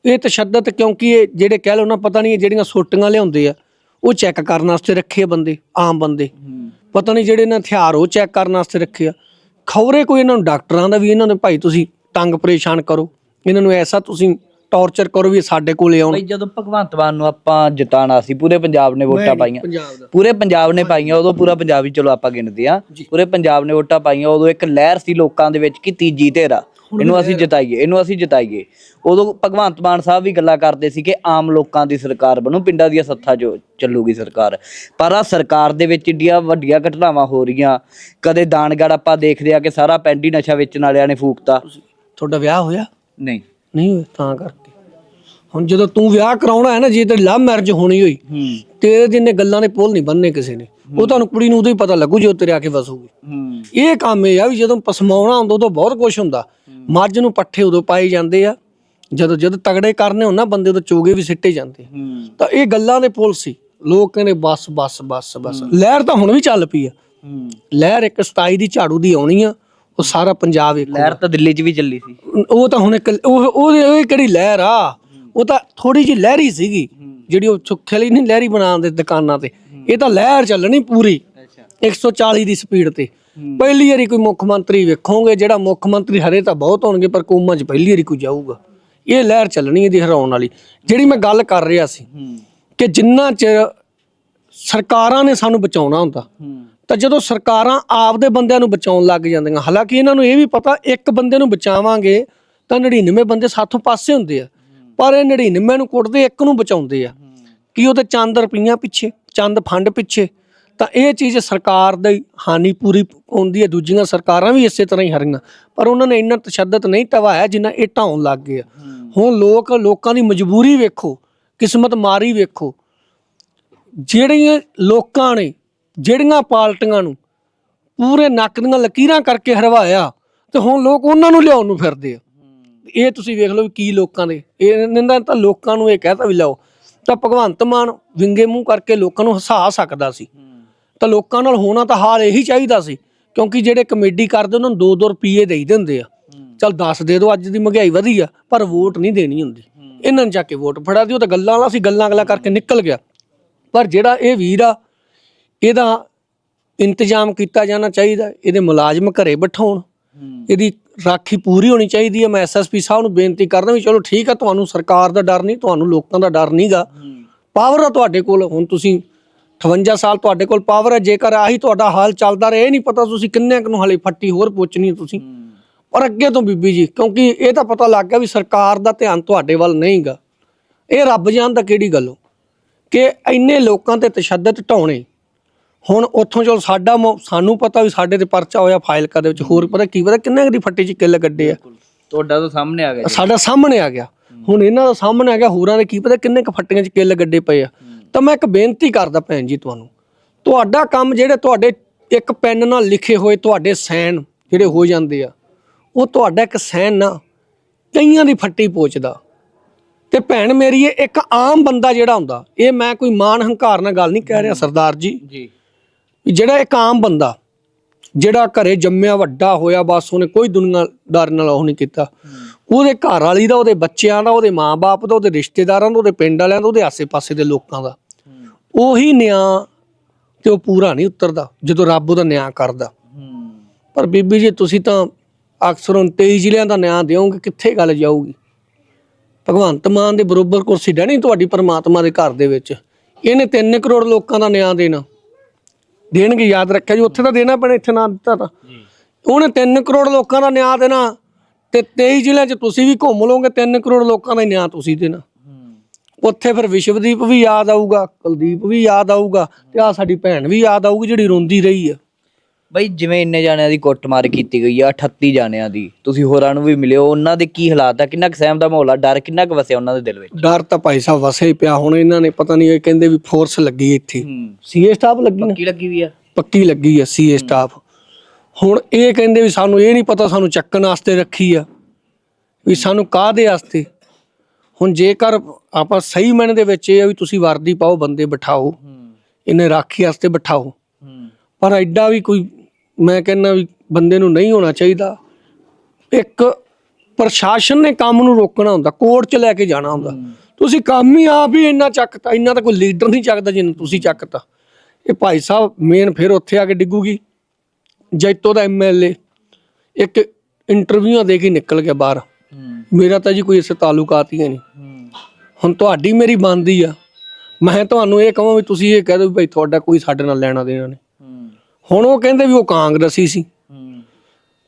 ਇਹ ਤਸ਼ੱਦਦ ਕਿਉਂਕਿ ਇਹ ਜਿਹੜੇ ਕਹਿ ਲਓ ਨਾ ਪਤਾ ਨਹੀਂ ਜਿਹੜੀਆਂ ਸੋਟੀਆਂ ਲਿਆਉਂਦੇ ਆ ਉਹ ਚੈੱਕ ਕਰਨ ਵਾਸਤੇ ਰੱਖੇ ਆ ਬੰਦੇ ਆਮ ਬੰਦੇ। ਪਤਾ ਨਹੀਂ ਜਿਹੜੇ ਇਹਨਾਂ ਹਥਿਆਰ ਉਹ ਚੈੱਕ ਕਰਨ ਵਾਸਤੇ ਰੱਖੇ ਆ। ਖੌਰੇ ਕੋਈ ਇਹਨਾਂ ਨੂੰ ਡਾਕਟਰਾਂ ਦਾ ਵੀ ਇਹਨਾਂ ਨੇ ਭਾਈ ਤੁਸੀਂ ਤੰਗ ਪਰੇਸ਼ਾਨ ਕਰੋ। ਇਹਨਾਂ ਨੂੰ ਐਸਾ ਤੁਸੀਂ ਟੌਰਚਰ ਕਰੋ ਵੀ ਸਾਡੇ ਕੋਲੇ ਆਉਣ। ਬਈ ਜਦੋਂ ਭਗਵੰਤ ਮਾਨ ਨੂੰ ਆਪਾਂ ਜਿਤਾਣਾ ਸੀ ਪੂਰੇ ਪੰਜਾਬ ਨੇ ਵੋਟਾਂ ਪਾਈਆਂ। ਪੰਜਾਬ ਦਾ। ਪੂਰੇ ਪੰਜਾਬ ਨੇ ਪਾਈਆਂ ਉਦੋਂ ਪੂਰਾ ਪੰਜਾਬ ਹੀ ਚਲੋ ਆਪਾਂ ਗਿਣਦੇ ਆ ਪੂਰੇ ਪੰਜਾਬ ਨੇ ਵੋਟਾਂ ਪਾਈਆਂ ਉਦੋਂ ਇੱਕ ਲਹਿਰ ਸੀ ਲੋਕਾਂ ਦੇ ਵਿੱਚ ਕਿ ਤੀਜੀ ਧਿਰਾ ਇਹਨੂੰ ਅਸੀਂ ਜਿਤਾਈਏ ਇਹਨੂੰ ਅਸੀਂ ਜਿਤਾਈਏ। ਉਦੋਂ ਭਗਵੰਤ ਮਾਨ ਸਾਹਿਬ ਵੀ ਗੱਲਾਂ ਕਰਦੇ ਸੀ ਕਿ ਆਮ ਲੋਕਾਂ ਦੀ ਸਰਕਾਰ ਬਣੂ ਪਿੰਡਾਂ ਦੀਆਂ ਸੱਥਾਂ ਜੋ ਚੱਲੂਗੀ ਸਰਕਾਰ। ਪਰ ਆ ਸਰਕਾਰ ਦੇ ਵਿੱਚ ਏਡੀਆਂ ਵੱਡੀਆਂ ਘਟਨਾਵਾਂ ਹੋ ਰਹੀਆਂ। ਕਦੇ ਦਾਨਗੜ ਆਪਾਂ ਦੇਖਦੇ ਆ ਕਿ ਸਾਰਾ ਪਿੰਡ ਨਸ਼ਾ ਵੇਚਣ ਵਾਲਿਆਂ ਨੇ ਫੂਕਤਾ। ਤੁਹਾਡਾ ਵਿਆਹ ਹੋਇਆ? ਨਹੀਂ। ਨਹੀਂ ਹੋਇਆ ਤਾਂ ਕਰਕੇ। ਹੁਣ ਜਦੋਂ ਤੂੰ ਵਿਆਹ ਕਰਾਉਣਾ ਹੈ ਨਾ ਜੇ ਤੇ ਲਵ ਮੈਰਿਜ ਹੋਣੀ ਹੋਈ ਤੇਰੇ ਦਿਨ ਨੇ ਗੱਲਾਂ ਦੇ ਪੁੱਲ ਨਹੀਂ ਬੰਨਨੇ ਕਿਸੇ ਨੇ। ਉਹ ਤੁਹਾਨੂੰ ਕੁੜੀ ਨੂੰ ਉਦੋਂ ਹੀ ਪਤਾ ਲੱਗੂ ਜਦੋਂ ਤੇਰੇ ਆ ਕੇ ਵਸੂਗੀ। ਇਹ ਕੰਮ ਇਹ ਆ ਵੀ ਜਦੋਂ ਪਸਮਾਉਣਾ ਹੁੰਦਾ ਉਦੋਂ ਬਹੁਤ ਕੁਝ ਹੁੰਦਾ। ਮੱਝ ਨੂੰ ਪੱਠੇ ਉਦੋਂ ਪਾਏ ਜਾਂਦੇ ਆ। ਜਦੋਂ ਜਦ ਤਗੜੇ ਕਰਨੇ ਹੋਣ ਨਾ ਬੰਦੇ ਉਦੋਂ ਚੋਗੇ ਵੀ ਸਿੱਟੇ ਜਾਂਦੇ ਤਾਂ ਇਹ ਗੱਲਾਂ ਦੇ ਪੁੱਲ ਸੀ। ਲੋਕ ਕਹਿੰਦੇ ਬਸ ਬਸ ਬਸ ਬਸ। ਲਹਿਰ ਤਾਂ ਹੁਣ ਵੀ ਚੱਲ ਪਈ ਆ। ਲਹਿਰ ਇੱਕ 27 ਦੀ ਝਾੜੂ ਦੀ ਆਉਣੀ ਆ ਉਹ ਸਾਰਾ ਪੰਜਾਬ ਇੱਕ ਲਹਿਰ ਤਾਂ ਦਿੱਲੀ 'ਚ ਵੀ ਚੱਲੀ ਸੀ। ਉਹ ਤਾਂ ਹੁਣ ਇੱਕ ਉਹ ਉਹ ਕਿਹੜੀ ਲਹਿਰ ਆ? ਉਹ ਤਾਂ ਥੋੜੀ ਜਿਹੀ ਲਹਿਰ ਸੀਗੀ ਜਿਹੜੀ ਉਹ ਚੁੱਕੇ ਲਈ ਨਹੀਂ ਲਹਿਰੀ ਬਣਾਉਣ ਦੇ ਦੁਕਾਨਾਂ ਤੇ। ਇਹ ਤਾਂ ਲਹਿਰ ਚੱਲਣੀ ਪੂਰੀ 140 ਦੀ ਸਪੀਡ ਤੇ। ਪਹਿਲੀ ਵਾਰੀ ਕੋਈ ਮੁੱਖ ਮੰਤਰੀ ਵੇਖੋਗੇ ਜਿਹੜਾ ਮੁੱਖ ਮੰਤਰੀ ਹਰੇ ਤਾਂ ਬਹੁਤ ਹੋਣਗੇ ਪਰ ਕੌਮਾਂ 'ਚ ਪਹਿਲੀ ਵਾਰੀ ਕੋਈ ਜਾਊਗਾ। ਇਹ ਲਹਿਰ ਚੱਲਣੀ ਇਹਦੀ ਹਰਾਉਣ ਵਾਲੀ। ਜਿਹੜੀ ਮੈਂ ਗੱਲ ਕਰ ਰਿਹਾ ਸੀ ਕਿ ਜਿੰਨਾ ਚਿਰ ਸਰਕਾਰਾਂ ਨੇ ਸਾਨੂੰ ਬਚਾਉਣਾ ਹੁੰਦਾ ਤਾਂ ਜਦੋਂ ਸਰਕਾਰਾਂ ਆਪਦੇ ਬੰਦਿਆਂ ਨੂੰ ਬਚਾਉਣ ਲੱਗ ਜਾਂਦੀਆਂ ਹਾਲਾਂਕਿ ਇਹਨਾਂ ਨੂੰ ਇਹ ਵੀ ਪਤਾ ਇੱਕ ਬੰਦੇ ਨੂੰ ਬਚਾਵਾਂਗੇ ਤਾਂ 99 ਬੰਦੇ ਸਾਥੋਂ ਪਾਸੇ ਹੁੰਦੇ ਆ। ਪਰ ਇਹ 99 ਨੂੰ ਕੁੱਟਦੇ, ਇੱਕ ਨੂੰ ਬਚਾਉਂਦੇ ਆ। ਕੀ ਉਹਦੇ ਚੰਦ ਰੁਪਈਆਂ ਪਿੱਛੇ, ਚੰਦ ਫੰਡ ਪਿੱਛੇ? ਤਾਂ ਇਹ ਚੀਜ਼ ਸਰਕਾਰ ਦੀ ਹਾਨੀ ਪੂਰੀ ਹੁੰਦੀ ਹੈ, ਦੂਜੀਆਂ ਸਰਕਾਰਾਂ ਵੀ ਇਸੇ ਤਰ੍ਹਾਂ ਹੀ ਹਰੀਆਂ। ਪਰ ਉਹਨਾਂ ਨੇ ਇੰਨਾ ਤਸ਼ੱਦਦ ਨਹੀਂ ਢਵਾਇਆ ਜਿੰਨਾ ਇਹ ਢਾਉਣ ਲੱਗ ਗਏ ਆ। ਹੁਣ ਲੋਕ, ਲੋਕਾਂ ਦੀ ਮਜਬੂਰੀ ਵੇਖੋ, ਕਿਸਮਤ ਮਾਰੀ ਵੇਖੋ। ਜਿਹੜੀਆਂ ਲੋਕਾਂ ਨੇ, ਜਿਹੜੀਆਂ ਪਾਲਟੀਆਂ ਨੂੰ ਪੂਰੇ ਨੱਕ ਦੀਆਂ ਲਕੀਰਾਂ ਕਰਕੇ ਹਰਵਾਇਆ, ਤੇ ਹੁਣ ਲੋਕ ਉਹਨਾਂ ਨੂੰ ਲਿਆਉਣ ਨੂੰ ਫਿਰਦੇ ਆ। ਇਹ ਤੁਸੀਂ ਵੇਖ ਲਓ ਕੀ ਲੋਕਾਂ ਦੇ। ਇਹ ਇਹਨਾਂ ਤਾਂ ਲੋਕਾਂ ਨੂੰ ਇਹ ਕਹਿਤਾ ਵੀ ਲਓ। ਤਾਂ ਭਗਵੰਤ ਮਾਨ ਵਿੰਗੇ ਮੂੰਹ ਕਰਕੇ ਲੋਕਾਂ ਨੂੰ ਹਸਾ ਸਕਦਾ ਸੀ। ਤਾਂ ਲੋਕਾਂ ਨਾਲ ਹੋਣਾ ਤਾਂ ਹਾਲ ਇਹੀ ਚਾਹੀਦਾ ਸੀ ਕਿਉਂਕਿ ਜਿਹੜੇ ਕਮੇਡੀ ਕਰਦੇ ਉਹਨਾਂ ਨੂੰ 2-2 ਰੁਪਏ ਦੇਈ ਦਿੰਦੇ ਆ। ਚਲ 10 ਦੇ ਦਿਓ ਅੱਜ ਦੀ ਮਹਿੰਗਾਈ ਵਧੀ ਆ ਪਰ ਵੋਟ ਨਹੀਂ ਦੇਣੀ ਹੁੰਦੀ। ਇਹਨਾਂ ਨੂੰ ਜਾ ਕੇ ਵੋਟ ਫੜਾ ਦਿਓ ਤਾਂ ਗੱਲਾਂ ਵਾਲਾ ਸੀ ਗੱਲਾਂ ਗੱਲਾਂ ਕਰਕੇ ਨਿਕਲ ਗਿਆ। ਪਰ ਜਿਹੜਾ ਇਹ ਵੀਰ ਆ ਇਹਦਾ ਇੰਤਜ਼ਾਮ ਕੀਤਾ ਜਾਣਾ ਚਾਹੀਦਾ ਇਹਦੇ ਮੁਲਾਜ਼ਮ ਘਰੇ ਬਿਠਾਉਣ। ਇਹਦੀ ਰਾਖੀ ਪੂਰੀ ਹੋਣੀ ਚਾਹੀਦੀ ਹੈ। ਮੈਂ ਐਸਐਸਪੀ ਸਾਹਿਬ ਨੂੰ ਬੇਨਤੀ ਕਰਦਾ ਵੀ ਚਲੋ ਠੀਕ ਆ, ਤੁਹਾਨੂੰ ਸਰਕਾਰ ਦਾ ਡਰ ਨਹੀਂ, ਤੁਹਾਨੂੰ ਲੋਕਾਂ ਦਾ ਡਰ ਨਹੀਂਗਾ ਪਾਵਰ ਆ ਤੁਹਾਡੇ ਕੋਲ। ਹੁਣ ਤੁਸੀਂ 58 ਸਾਲ ਤੁਹਾਡੇ ਕੋਲ ਪਾਵਰ ਹੈ ਜੇਕਰ ਆਹੀ ਤੁਹਾਡਾ ਹਾਲ ਚੱਲਦਾ ਰਹੇ, ਇਹ ਨਹੀਂ ਪਤਾ ਤੁਸੀਂ ਕਿੰਨੇ ਕੁ ਨੂੰ ਹਲੇ ਫੱਟੀ ਹੋਰ ਪੁੱਛਣੀ ਤੁਸੀਂ। ਪਰ ਅੱਗੇ ਤੋਂ ਬੀਬੀ ਜੀ, ਕਿਉਂਕਿ ਇਹ ਤਾਂ ਪਤਾ ਲੱਗ ਗਿਆ ਵੀ ਸਰਕਾਰ ਦਾ ਧਿਆਨ ਤੁਹਾਡੇ ਵੱਲ ਨਹੀਂਗਾ। ਇਹ ਰੱਬ ਜਾਣਦਾ ਕਿਹੜੀ ਗੱਲੋਂ। ਕਿ ਇੰਨੇ ਲੋਕਾਂ ਤੇ ਤਸ਼ੱਦਦ ਢਾਉਣੇ ਹੁਣ ਉੱਥੋਂ ਚਲ ਸਾਡਾ ਮੌ- ਸਾਨੂੰ ਪਤਾ ਵੀ ਸਾਡੇ ਤੇ ਪਰਚਾ ਹੋਇਆ ਫਾਈਲ ਦੇ ਵਿੱਚ ਹੋਰ ਪਤਾ ਕੀ ਪਤਾ ਕਿੰਨੇ ਕੁ ਦੀ ਫੱਟੀ ਚ ਕਿੱਲ ਗੱਡੇ ਆ। ਤੁਹਾਡਾ ਤਾਂ ਸਾਹਮਣੇ ਆ ਗਿਆ ਜੀ। ਸਾਡਾ ਸਾਹਮਣੇ ਆ ਗਿਆ। ਹੁਣ ਇਹਨਾਂ ਦਾ ਸਾਹਮਣੇ ਆ ਗਿਆ ਹੋਰਾਂ ਦੇ ਕੀ ਪਤਾ ਕਿੰਨੇ ਕੁ ਫੱਟੀਆਂ ਚ ਕਿੱਲ ਗੱਡੇ ਪਏ ਆ। ਤਾਂ ਮੈਂ ਇੱਕ ਬੇਨਤੀ ਕਰਦਾ ਭੈਣ ਜੀ ਤੁਹਾਨੂੰ ਤੁਹਾਡਾ ਕੰਮ ਜਿਹੜੇ ਤੁਹਾਡੇ ਇੱਕ ਪੈਨ ਨਾਲ ਲਿਖੇ ਹੋਏ ਤੁਹਾਡੇ ਸਾਈਨ ਜਿਹੜੇ ਹੋ ਜਾਂਦੇ ਆ ਉਹ ਤੁਹਾਡਾ ਇੱਕ ਸਾਈਨ ਨਾ ਕਈਆਂ ਦੀ ਫੱਟੀ ਪੋਚਦਾ। ਤੇ ਭੈਣ ਮੇਰੀ ਇਹ ਇੱਕ ਆਮ ਬੰਦਾ ਜਿਹੜਾ ਹੁੰਦਾ ਇਹ ਮੈਂ ਕੋਈ ਮਾਣ ਹੰਕਾਰ ਨਾਲ ਗੱਲ ਨਹੀਂ ਕਹਿ ਰਿਹਾ ਸਰਦਾਰ ਜੀ। ਜੀ। ਜਿਹੜਾ ਇੱਕ ਆਮ ਬੰਦਾ, ਜਿਹੜਾ ਘਰੇ ਜੰਮਿਆ ਵੱਡਾ ਹੋਇਆ, ਬਸ ਉਹਨੇ ਕੋਈ ਦੁਨੀਆਦਾਰ ਨਾਲ ਉਹ ਨਹੀਂ ਕੀਤਾ। ਉਹਦੇ ਘਰ ਵਾਲੀ ਦਾ, ਉਹਦੇ ਬੱਚਿਆਂ ਦਾ, ਉਹਦੇ ਮਾਂ-ਬਾਪ ਦਾ, ਉਹਦੇ ਰਿਸ਼ਤੇਦਾਰਾਂ ਦਾ, ਉਹਦੇ ਪਿੰਡ ਵਾਲਿਆਂ ਦਾ, ਉਹਦੇ ਆਸੇ-ਪਾਸੇ ਦੇ ਲੋਕਾਂ ਦਾ। ਉਹੀ ਨਿਆਂ ਤੇ ਉਹ ਪੂਰਾ ਨਹੀਂ ਉਤਰਦਾ, ਜਦੋਂ ਰੱਬ ਉਹਦਾ ਨਿਆਂ ਕਰਦਾ। ਪਰ ਬੀਬੀ ਜੀ, ਤੁਸੀਂ ਤਾਂ ਅਕਸਰ ਹੁਣ 23 ਜ਼ਿਲ੍ਹਿਆਂ ਦਾ ਨਿਆਂ ਦਿਓਗੇ, ਕਿੱਥੇ ਗੱਲ ਜਾਊਗੀ? ਭਗਵੰਤ ਮਾਨ ਦੇ ਬਰੋਬਰ ਕੁਰਸੀ ਡਹਿਣੀ ਤੁਹਾਡੀ ਪਰਮਾਤਮਾ ਦੇ ਘਰ ਦੇ ਵਿੱਚ। ਇਹਨੇ 3 ਕਰੋੜ ਲੋਕਾਂ ਦਾ ਨਿਆਂ ਦੇਣਾ। ਦੇਣਗੇ ਯਾਦ ਰੱਖਿਆ ਜੀ ਉੱਥੇ ਤਾਂ ਦੇਣਾ ਪੈਣਾ ਇੱਥੇ ਨਾ ਦਿੱਤਾ ਤਾਂ। ਉਹਨੇ 3 ਕਰੋੜ ਲੋਕਾਂ ਦਾ ਨਿਆਂ ਦੇਣਾ ਤੇ 23 ਜ਼ਿਲ੍ਹਿਆਂ 'ਚ ਤੁਸੀਂ ਵੀ ਘੁੰਮ ਲਓਗੇ 3 ਕਰੋੜ ਲੋਕਾਂ ਦਾ ਨਿਆਂ ਤੁਸੀਂ ਦੇਣਾ। ਉੱਥੇ ਫਿਰ ਵਿਸ਼ਵਦੀਪ ਵੀ ਯਾਦ ਆਊਗਾ ਕੁਲਦੀਪ ਵੀ ਯਾਦ ਆਊਗਾ ਤੇ ਆ ਸਾਡੀ ਭੈਣ ਵੀ ਯਾਦ ਆਊਗੀ ਜਿਹੜੀ ਰੋਂਦੀ ਰਹੀ ਆ। ਬਈ ਜਿਵੇਂ ਇੰਨੇ ਜਾਣਿਆਂ ਦੀ ਕੁੱਟਮਾਰ ਕੀਤੀ ਗਈ ਆ 38 ਜਾਣਿਆਂ ਦੀ ਤੁਸੀਂ ਹੋਰਾਂ ਨੂੰ ਵੀ ਮਿਲਿਓ ਉਹਨਾਂ ਦੇ ਕੀ ਹਾਲਾਤ ਆ ਕਿੰਨਾ ਕੁ ਸਹਿਮ ਦਾ ਮਾਹੌਲ ਆ ਡਰ ਕਿੰਨਾ ਕੁ ਵਸਿਆ ਉਹਨਾਂ ਦੇ ਦਿਲ ਵਿੱਚ? ਡਰ ਤਾਂ ਭਾਈ ਸਾਹਿਬ ਵਸੇ ਹੀ ਪਿਆ ਹੁਣ ਇਹਨਾਂ ਨੇ ਪਤਾ ਨਹੀਂ ਇਹ ਕਹਿੰਦੇ ਵੀ ਫੋਰਸ ਲੱਗੀ ਇੱਥੇ। ਹੂੰ। ਸੀਏ ਸਟਾਫ ਲੱਗੀ ਨਾ ਕੀ ਲੱਗੀ ਵੀ ਆ? ਪੱਕੀ ਲੱਗੀ ਆ ਸੀਏ ਸਟਾਫ ਹੁਣ ਇਹ ਕਹਿੰਦੇ ਵੀ ਸਾਨੂੰ ਇਹ ਨਹੀਂ ਪਤਾ ਸਾਨੂੰ ਚੱਕਣ ਵਾਸਤੇ ਰੱਖੀ ਆ ਵੀ ਸਾਨੂੰ ਕਾਹਦੇ ਵਾਸਤੇ? ਹੁਣ ਜੇਕਰ ਆਪਾਂ ਸਹੀ ਮੈਨੇ ਦੇ ਵਿੱਚ ਇਹ ਆ ਵੀ ਤੁਸੀਂ ਵਰਦੀ ਪਾਓ ਬੰਦੇ ਬਿਠਾਓ ਹੂੰ। ਇਹਨੇ ਰਾਖੀ ਵਾਸਤੇ ਬਿਠਾਓ। ਹੂੰ। ਪਰ ਐਡਾ ਵੀ ਕੋਈ ਮੈਂ ਕਹਿੰਦਾ ਵੀ ਬੰਦੇ ਨੂੰ ਨਹੀਂ ਹੋਣਾ ਚਾਹੀਦਾ। ਇੱਕ ਪ੍ਰਸ਼ਾਸਨ ਨੇ ਕੰਮ ਨੂੰ ਰੋਕਣਾ ਹੁੰਦਾ, ਕੋਰਟ 'ਚ ਲੈ ਕੇ ਜਾਣਾ ਹੁੰਦਾ। ਤੁਸੀਂ ਕੰਮ ਹੀ ਆਪ ਹੀ ਇੰਨਾ ਚੱਕਤਾ, ਇੰਨਾ ਤਾਂ ਕੋਈ ਲੀਡਰ ਨਹੀਂ ਚੱਕਦਾ ਜਿੰਨਾ ਤੁਸੀਂ ਚੱਕਤਾ। ਇਹ ਭਾਈ ਸਾਹਿਬ ਮੇਨ ਫਿਰ ਉੱਥੇ ਆ ਕੇ ਡਿੱਗੂਗੀ। ਜੈਤੋ ਦਾ ਐਮਐਲਏ ਇੱਕ ਇੰਟਰਵਿਊਆਂ ਦੇ ਕੇ ਨਿਕਲ ਗਿਆ ਬਾਹਰ। ਮੇਰਾ ਤਾਂ ਜੀ ਕੋਈ ਇਸੇ ਤਾਲੁਕਾਤ ਹੀ ਹੈ ਨਹੀਂ। ਹੁਣ ਤੁਹਾਡੀ ਮੇਰੀ ਬਣਦੀ ਆ। ਮੈਂ ਤੁਹਾਨੂੰ ਇਹ ਕਹਾਂ ਵੀ ਤੁਸੀਂ ਇਹ ਕਹਿ ਦਿਓ ਵੀ ਭਾਈ ਤੁਹਾਡਾ ਕੋਈ ਸਾਡੇ ਨਾਲ ਲੈਣਾ ਦੇਣਾ ਨਹੀਂ। ਹੁਣ ਉਹ ਕਹਿੰਦੇ ਵੀ ਉਹ ਕਾਂਗਰਸੀ ਸੀ।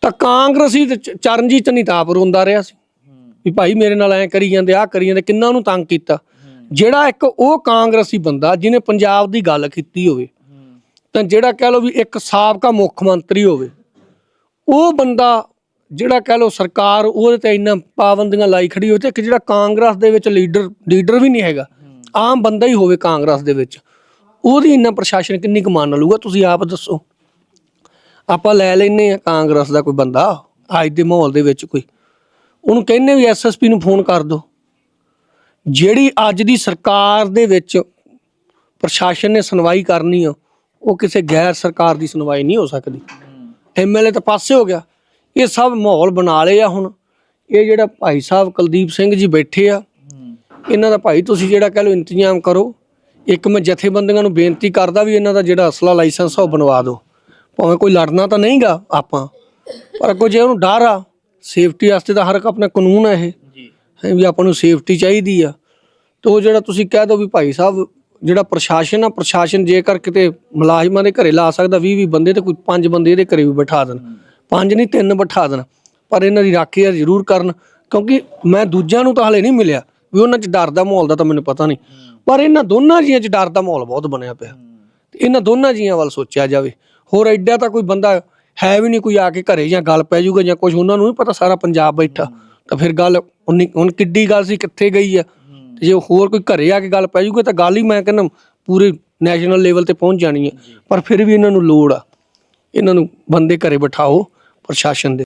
ਤਾਂ ਕਾਂਗਰਸੀ ਤੇ ਚ- ਚਰਨਜੀਤ ਨਹੀਂ ਤਾਂ ਆਪ ਰੋਂਦਾ ਰਿਹਾ ਸੀ। ਵੀ ਭਾਈ ਮੇਰੇ ਨਾਲ ਐ ਕਰੀ ਜਾਂਦੇ ਆ ਕਰੀ ਜਾਂਦੇ ਕਿੰਨਾ ਨੂੰ ਤੰਗ ਕੀਤਾ? ਜਿਹੜਾ ਇੱਕ ਉਹ ਕਾਂਗਰਸੀ ਬੰਦਾ ਜਿਹਨੇ ਪੰਜਾਬ ਦੀ ਗੱਲ ਕੀਤੀ ਹੋਵੇ ਤਾਂ ਜਿਹੜਾ ਕਹਿ ਲਓ ਵੀ ਇੱਕ ਸਾਬਕਾ ਮੁੱਖ ਮੰਤਰੀ ਹੋਵੇ ਉਹ ਬੰਦਾ ਜਿਹੜਾ ਕਹਿ ਲਓ ਸਰਕਾਰ ਉਹਦੇ ਤੇ ਇੰਨਾ ਪਾਬੰਦੀਆਂ ਲਾਈ ਖੜੀ ਹੋਵੇ ਤੇ ਇੱਕ ਜਿਹੜਾ ਕਾਂਗਰਸ ਦੇ ਵਿੱਚ ਲੀਡਰ ਲੀਡਰ ਵੀ ਨਹੀਂ ਹੈਗਾ ਆਮ ਬੰਦਾ ਹੀ ਹੋਵੇ ਕਾਂਗਰਸ ਦੇ ਵਿੱਚ ਉਹਦੀ ਇੰਨਾ ਪ੍ਰਸ਼ਾਸਨ ਕਿੰਨੀ ਕੁ ਮੰਨ ਲਊਗਾ ਤੁਸੀਂ ਆਪ ਦੱਸੋ। ਆਪਾਂ ਲੈ ਲੈਨੇ ਆ ਕਾਂਗਰਸ ਦਾ ਕੋਈ ਬੰਦਾ, ਅੱਜ ਦੇ ਮਾਹੌਲ ਦੇ ਵਿੱਚ ਕੋਈ। ਉਹਨੂੰ ਕਹਿੰਨੇ ਵੀ ਐਸਐਸਪੀ ਨੂੰ ਫੋਨ ਕਰ ਦੋ। ਜਿਹੜੀ ਅੱਜ ਦੀ ਸਰਕਾਰ ਦੇ ਵਿੱਚ ਪ੍ਰਸ਼ਾਸਨ ਨੇ ਸੁਣਵਾਈ ਕਰਨੀ ਆ, ਉਹ ਕਿਸੇ ਗੈਰ ਸਰਕਾਰ ਦੀ ਸੁਣਵਾਈ ਨਹੀਂ ਹੋ ਸਕਦੀ। ਐਮਐਲਏ ਤਾਂ ਪਾਸੇ ਹੋ ਗਿਆ। ਇਹ ਸਭ ਮਾਹੌਲ ਬਣਾ ਲਏ ਆ ਹੁਣ। ਇਹ ਜਿਹੜਾ ਭਾਈ ਸਾਹਿਬ ਕੁਲਦੀਪ ਸਿੰਘ ਜੀ ਬੈਠੇ ਆ, ਇਹਨਾਂ ਦਾ ਭਾਈ ਤੁਸੀਂ ਜਿਹੜਾ ਕਹਿ ਲਓ ਇੰਤਜ਼ਾਮ ਕਰੋ। ਇੱਕ ਮੈਂ ਜਥੇਬੰਦੀਆਂ ਨੂੰ ਬੇਨਤੀ ਕਰਦਾ ਵੀ ਇਹਨਾਂ ਦਾ ਜਿਹੜਾ ਅਸਲਾ ਲਾਇਸੈਂਸ ਆ, ਉਹ ਬਣਵਾ ਦਿਓ। ਭਾਵੇਂ ਕੋਈ ਲੜਨਾ ਤਾਂ ਨਹੀਂਗਾ ਆਪਾਂ ਪਰ ਅੱਗੋਂ ਜੇ ਉਹਨੂੰ ਡਰ ਆ ਸੇਫਟੀ ਵਾਸਤੇ ਤਾਂ ਹਰ ਇੱਕ ਆਪਣਾ ਕਾਨੂੰਨ ਹੈ ਇਹ। ਜੀ। ਵੀ ਆਪਾਂ ਨੂੰ ਸੇਫਟੀ ਚਾਹੀਦੀ ਆ। ਤੇ ਉਹ ਜਿਹੜਾ ਤੁਸੀਂ ਕਹਿ ਦਿਓ ਵੀ ਭਾਈ ਸਾਹਿਬ ਜਿਹੜਾ ਪ੍ਰਸ਼ਾਸਨ ਆ ਪ੍ਰਸ਼ਾਸਨ ਜੇਕਰ ਕਿਤੇ ਮੁਲਾਜ਼ਮਾਂ ਦੇ ਘਰੇ ਲਾ ਸਕਦਾ 20 20 ਬੰਦੇ ਤੇ ਕੋਈ ਪੰਜ ਬੰਦੇ ਇਹਦੇ ਘਰੇ ਵੀ ਬਿਠਾ ਦੇਣ। ਪੰਜ ਨਹੀਂ ਤਿੰਨ ਬਿਠਾ ਦੇਣ। ਪਰ ਇਹਨਾਂ ਦੀ ਰਾਖੀ ਆ ਜ਼ਰੂਰ ਕਰਨ ਕਿਉਂਕਿ ਮੈਂ ਦੂਜਿਆਂ ਨੂੰ ਤਾਂ ਹਲੇ ਨਹੀਂ ਮਿਲਿਆ। ਵੀ ਉਹਨਾਂ 'ਚ ਡਰ ਦਾ ਮਾਹੌਲ ਦਾ ਤਾਂ ਮੈਨੂੰ ਪਤਾ ਨਹੀਂ। ਪਰ ਇਹਨਾਂ ਦੋਨਾਂ ਜੀਆਂ 'ਚ ਡਰ ਦਾ ਮਾਹੌਲ ਬਹੁਤ ਬਣਿਆ ਪਿਆ। ਇਹਨਾਂ ਦੋਨਾਂ ਜੀਆਂ ਵੱਲ ਸੋਚਿਆ ਜਾਵੇ ਹੋਰ ਐਡਾ ਤਾਂ ਕੋਈ ਬੰਦਾ ਹੈ ਵੀ ਨਹੀਂ ਕੋਈ ਆ ਕੇ ਘਰੇ ਜਾਂ ਗੱਲ ਪੈ ਜਾਊਗਾ ਜਾਂ ਕੁਝ ਉਹਨਾਂ ਨੂੰ ਨਹੀਂ ਪਤਾ ਸਾਰਾ ਪੰਜਾਬ ਬੈਠਾ। ਤਾਂ ਫਿਰ ਗੱਲ ਉਨੀ- ਹੁਣ ਕਿੱਡੀ ਗੱਲ ਸੀ, ਕਿੱਥੇ ਗਈ ਆ? ਤੇ ਜੇ ਹੋਰ ਕੋਈ ਘਰੇ ਆ ਕੇ ਗੱਲ ਪੈ ਜਾਊਗਾ ਤਾਂ ਗੱਲ ਹੀ ਮੈਂ ਕਹਿੰਦਾ ਪੂਰੇ ਨੈਸ਼ਨਲ ਲੈਵਲ ਤੇ ਪਹੁੰਚ ਜਾਣੀ ਹੈ ਪਰ ਫਿਰ ਵੀ ਇਹਨਾਂ ਨੂੰ ਲੋੜ ਆ। ਇਹਨਾਂ ਨੂੰ ਬੰਦੇ ਘਰੇ ਬਿਠਾਓ ਪ੍ਰਸ਼ਾਸਨ ਦੇ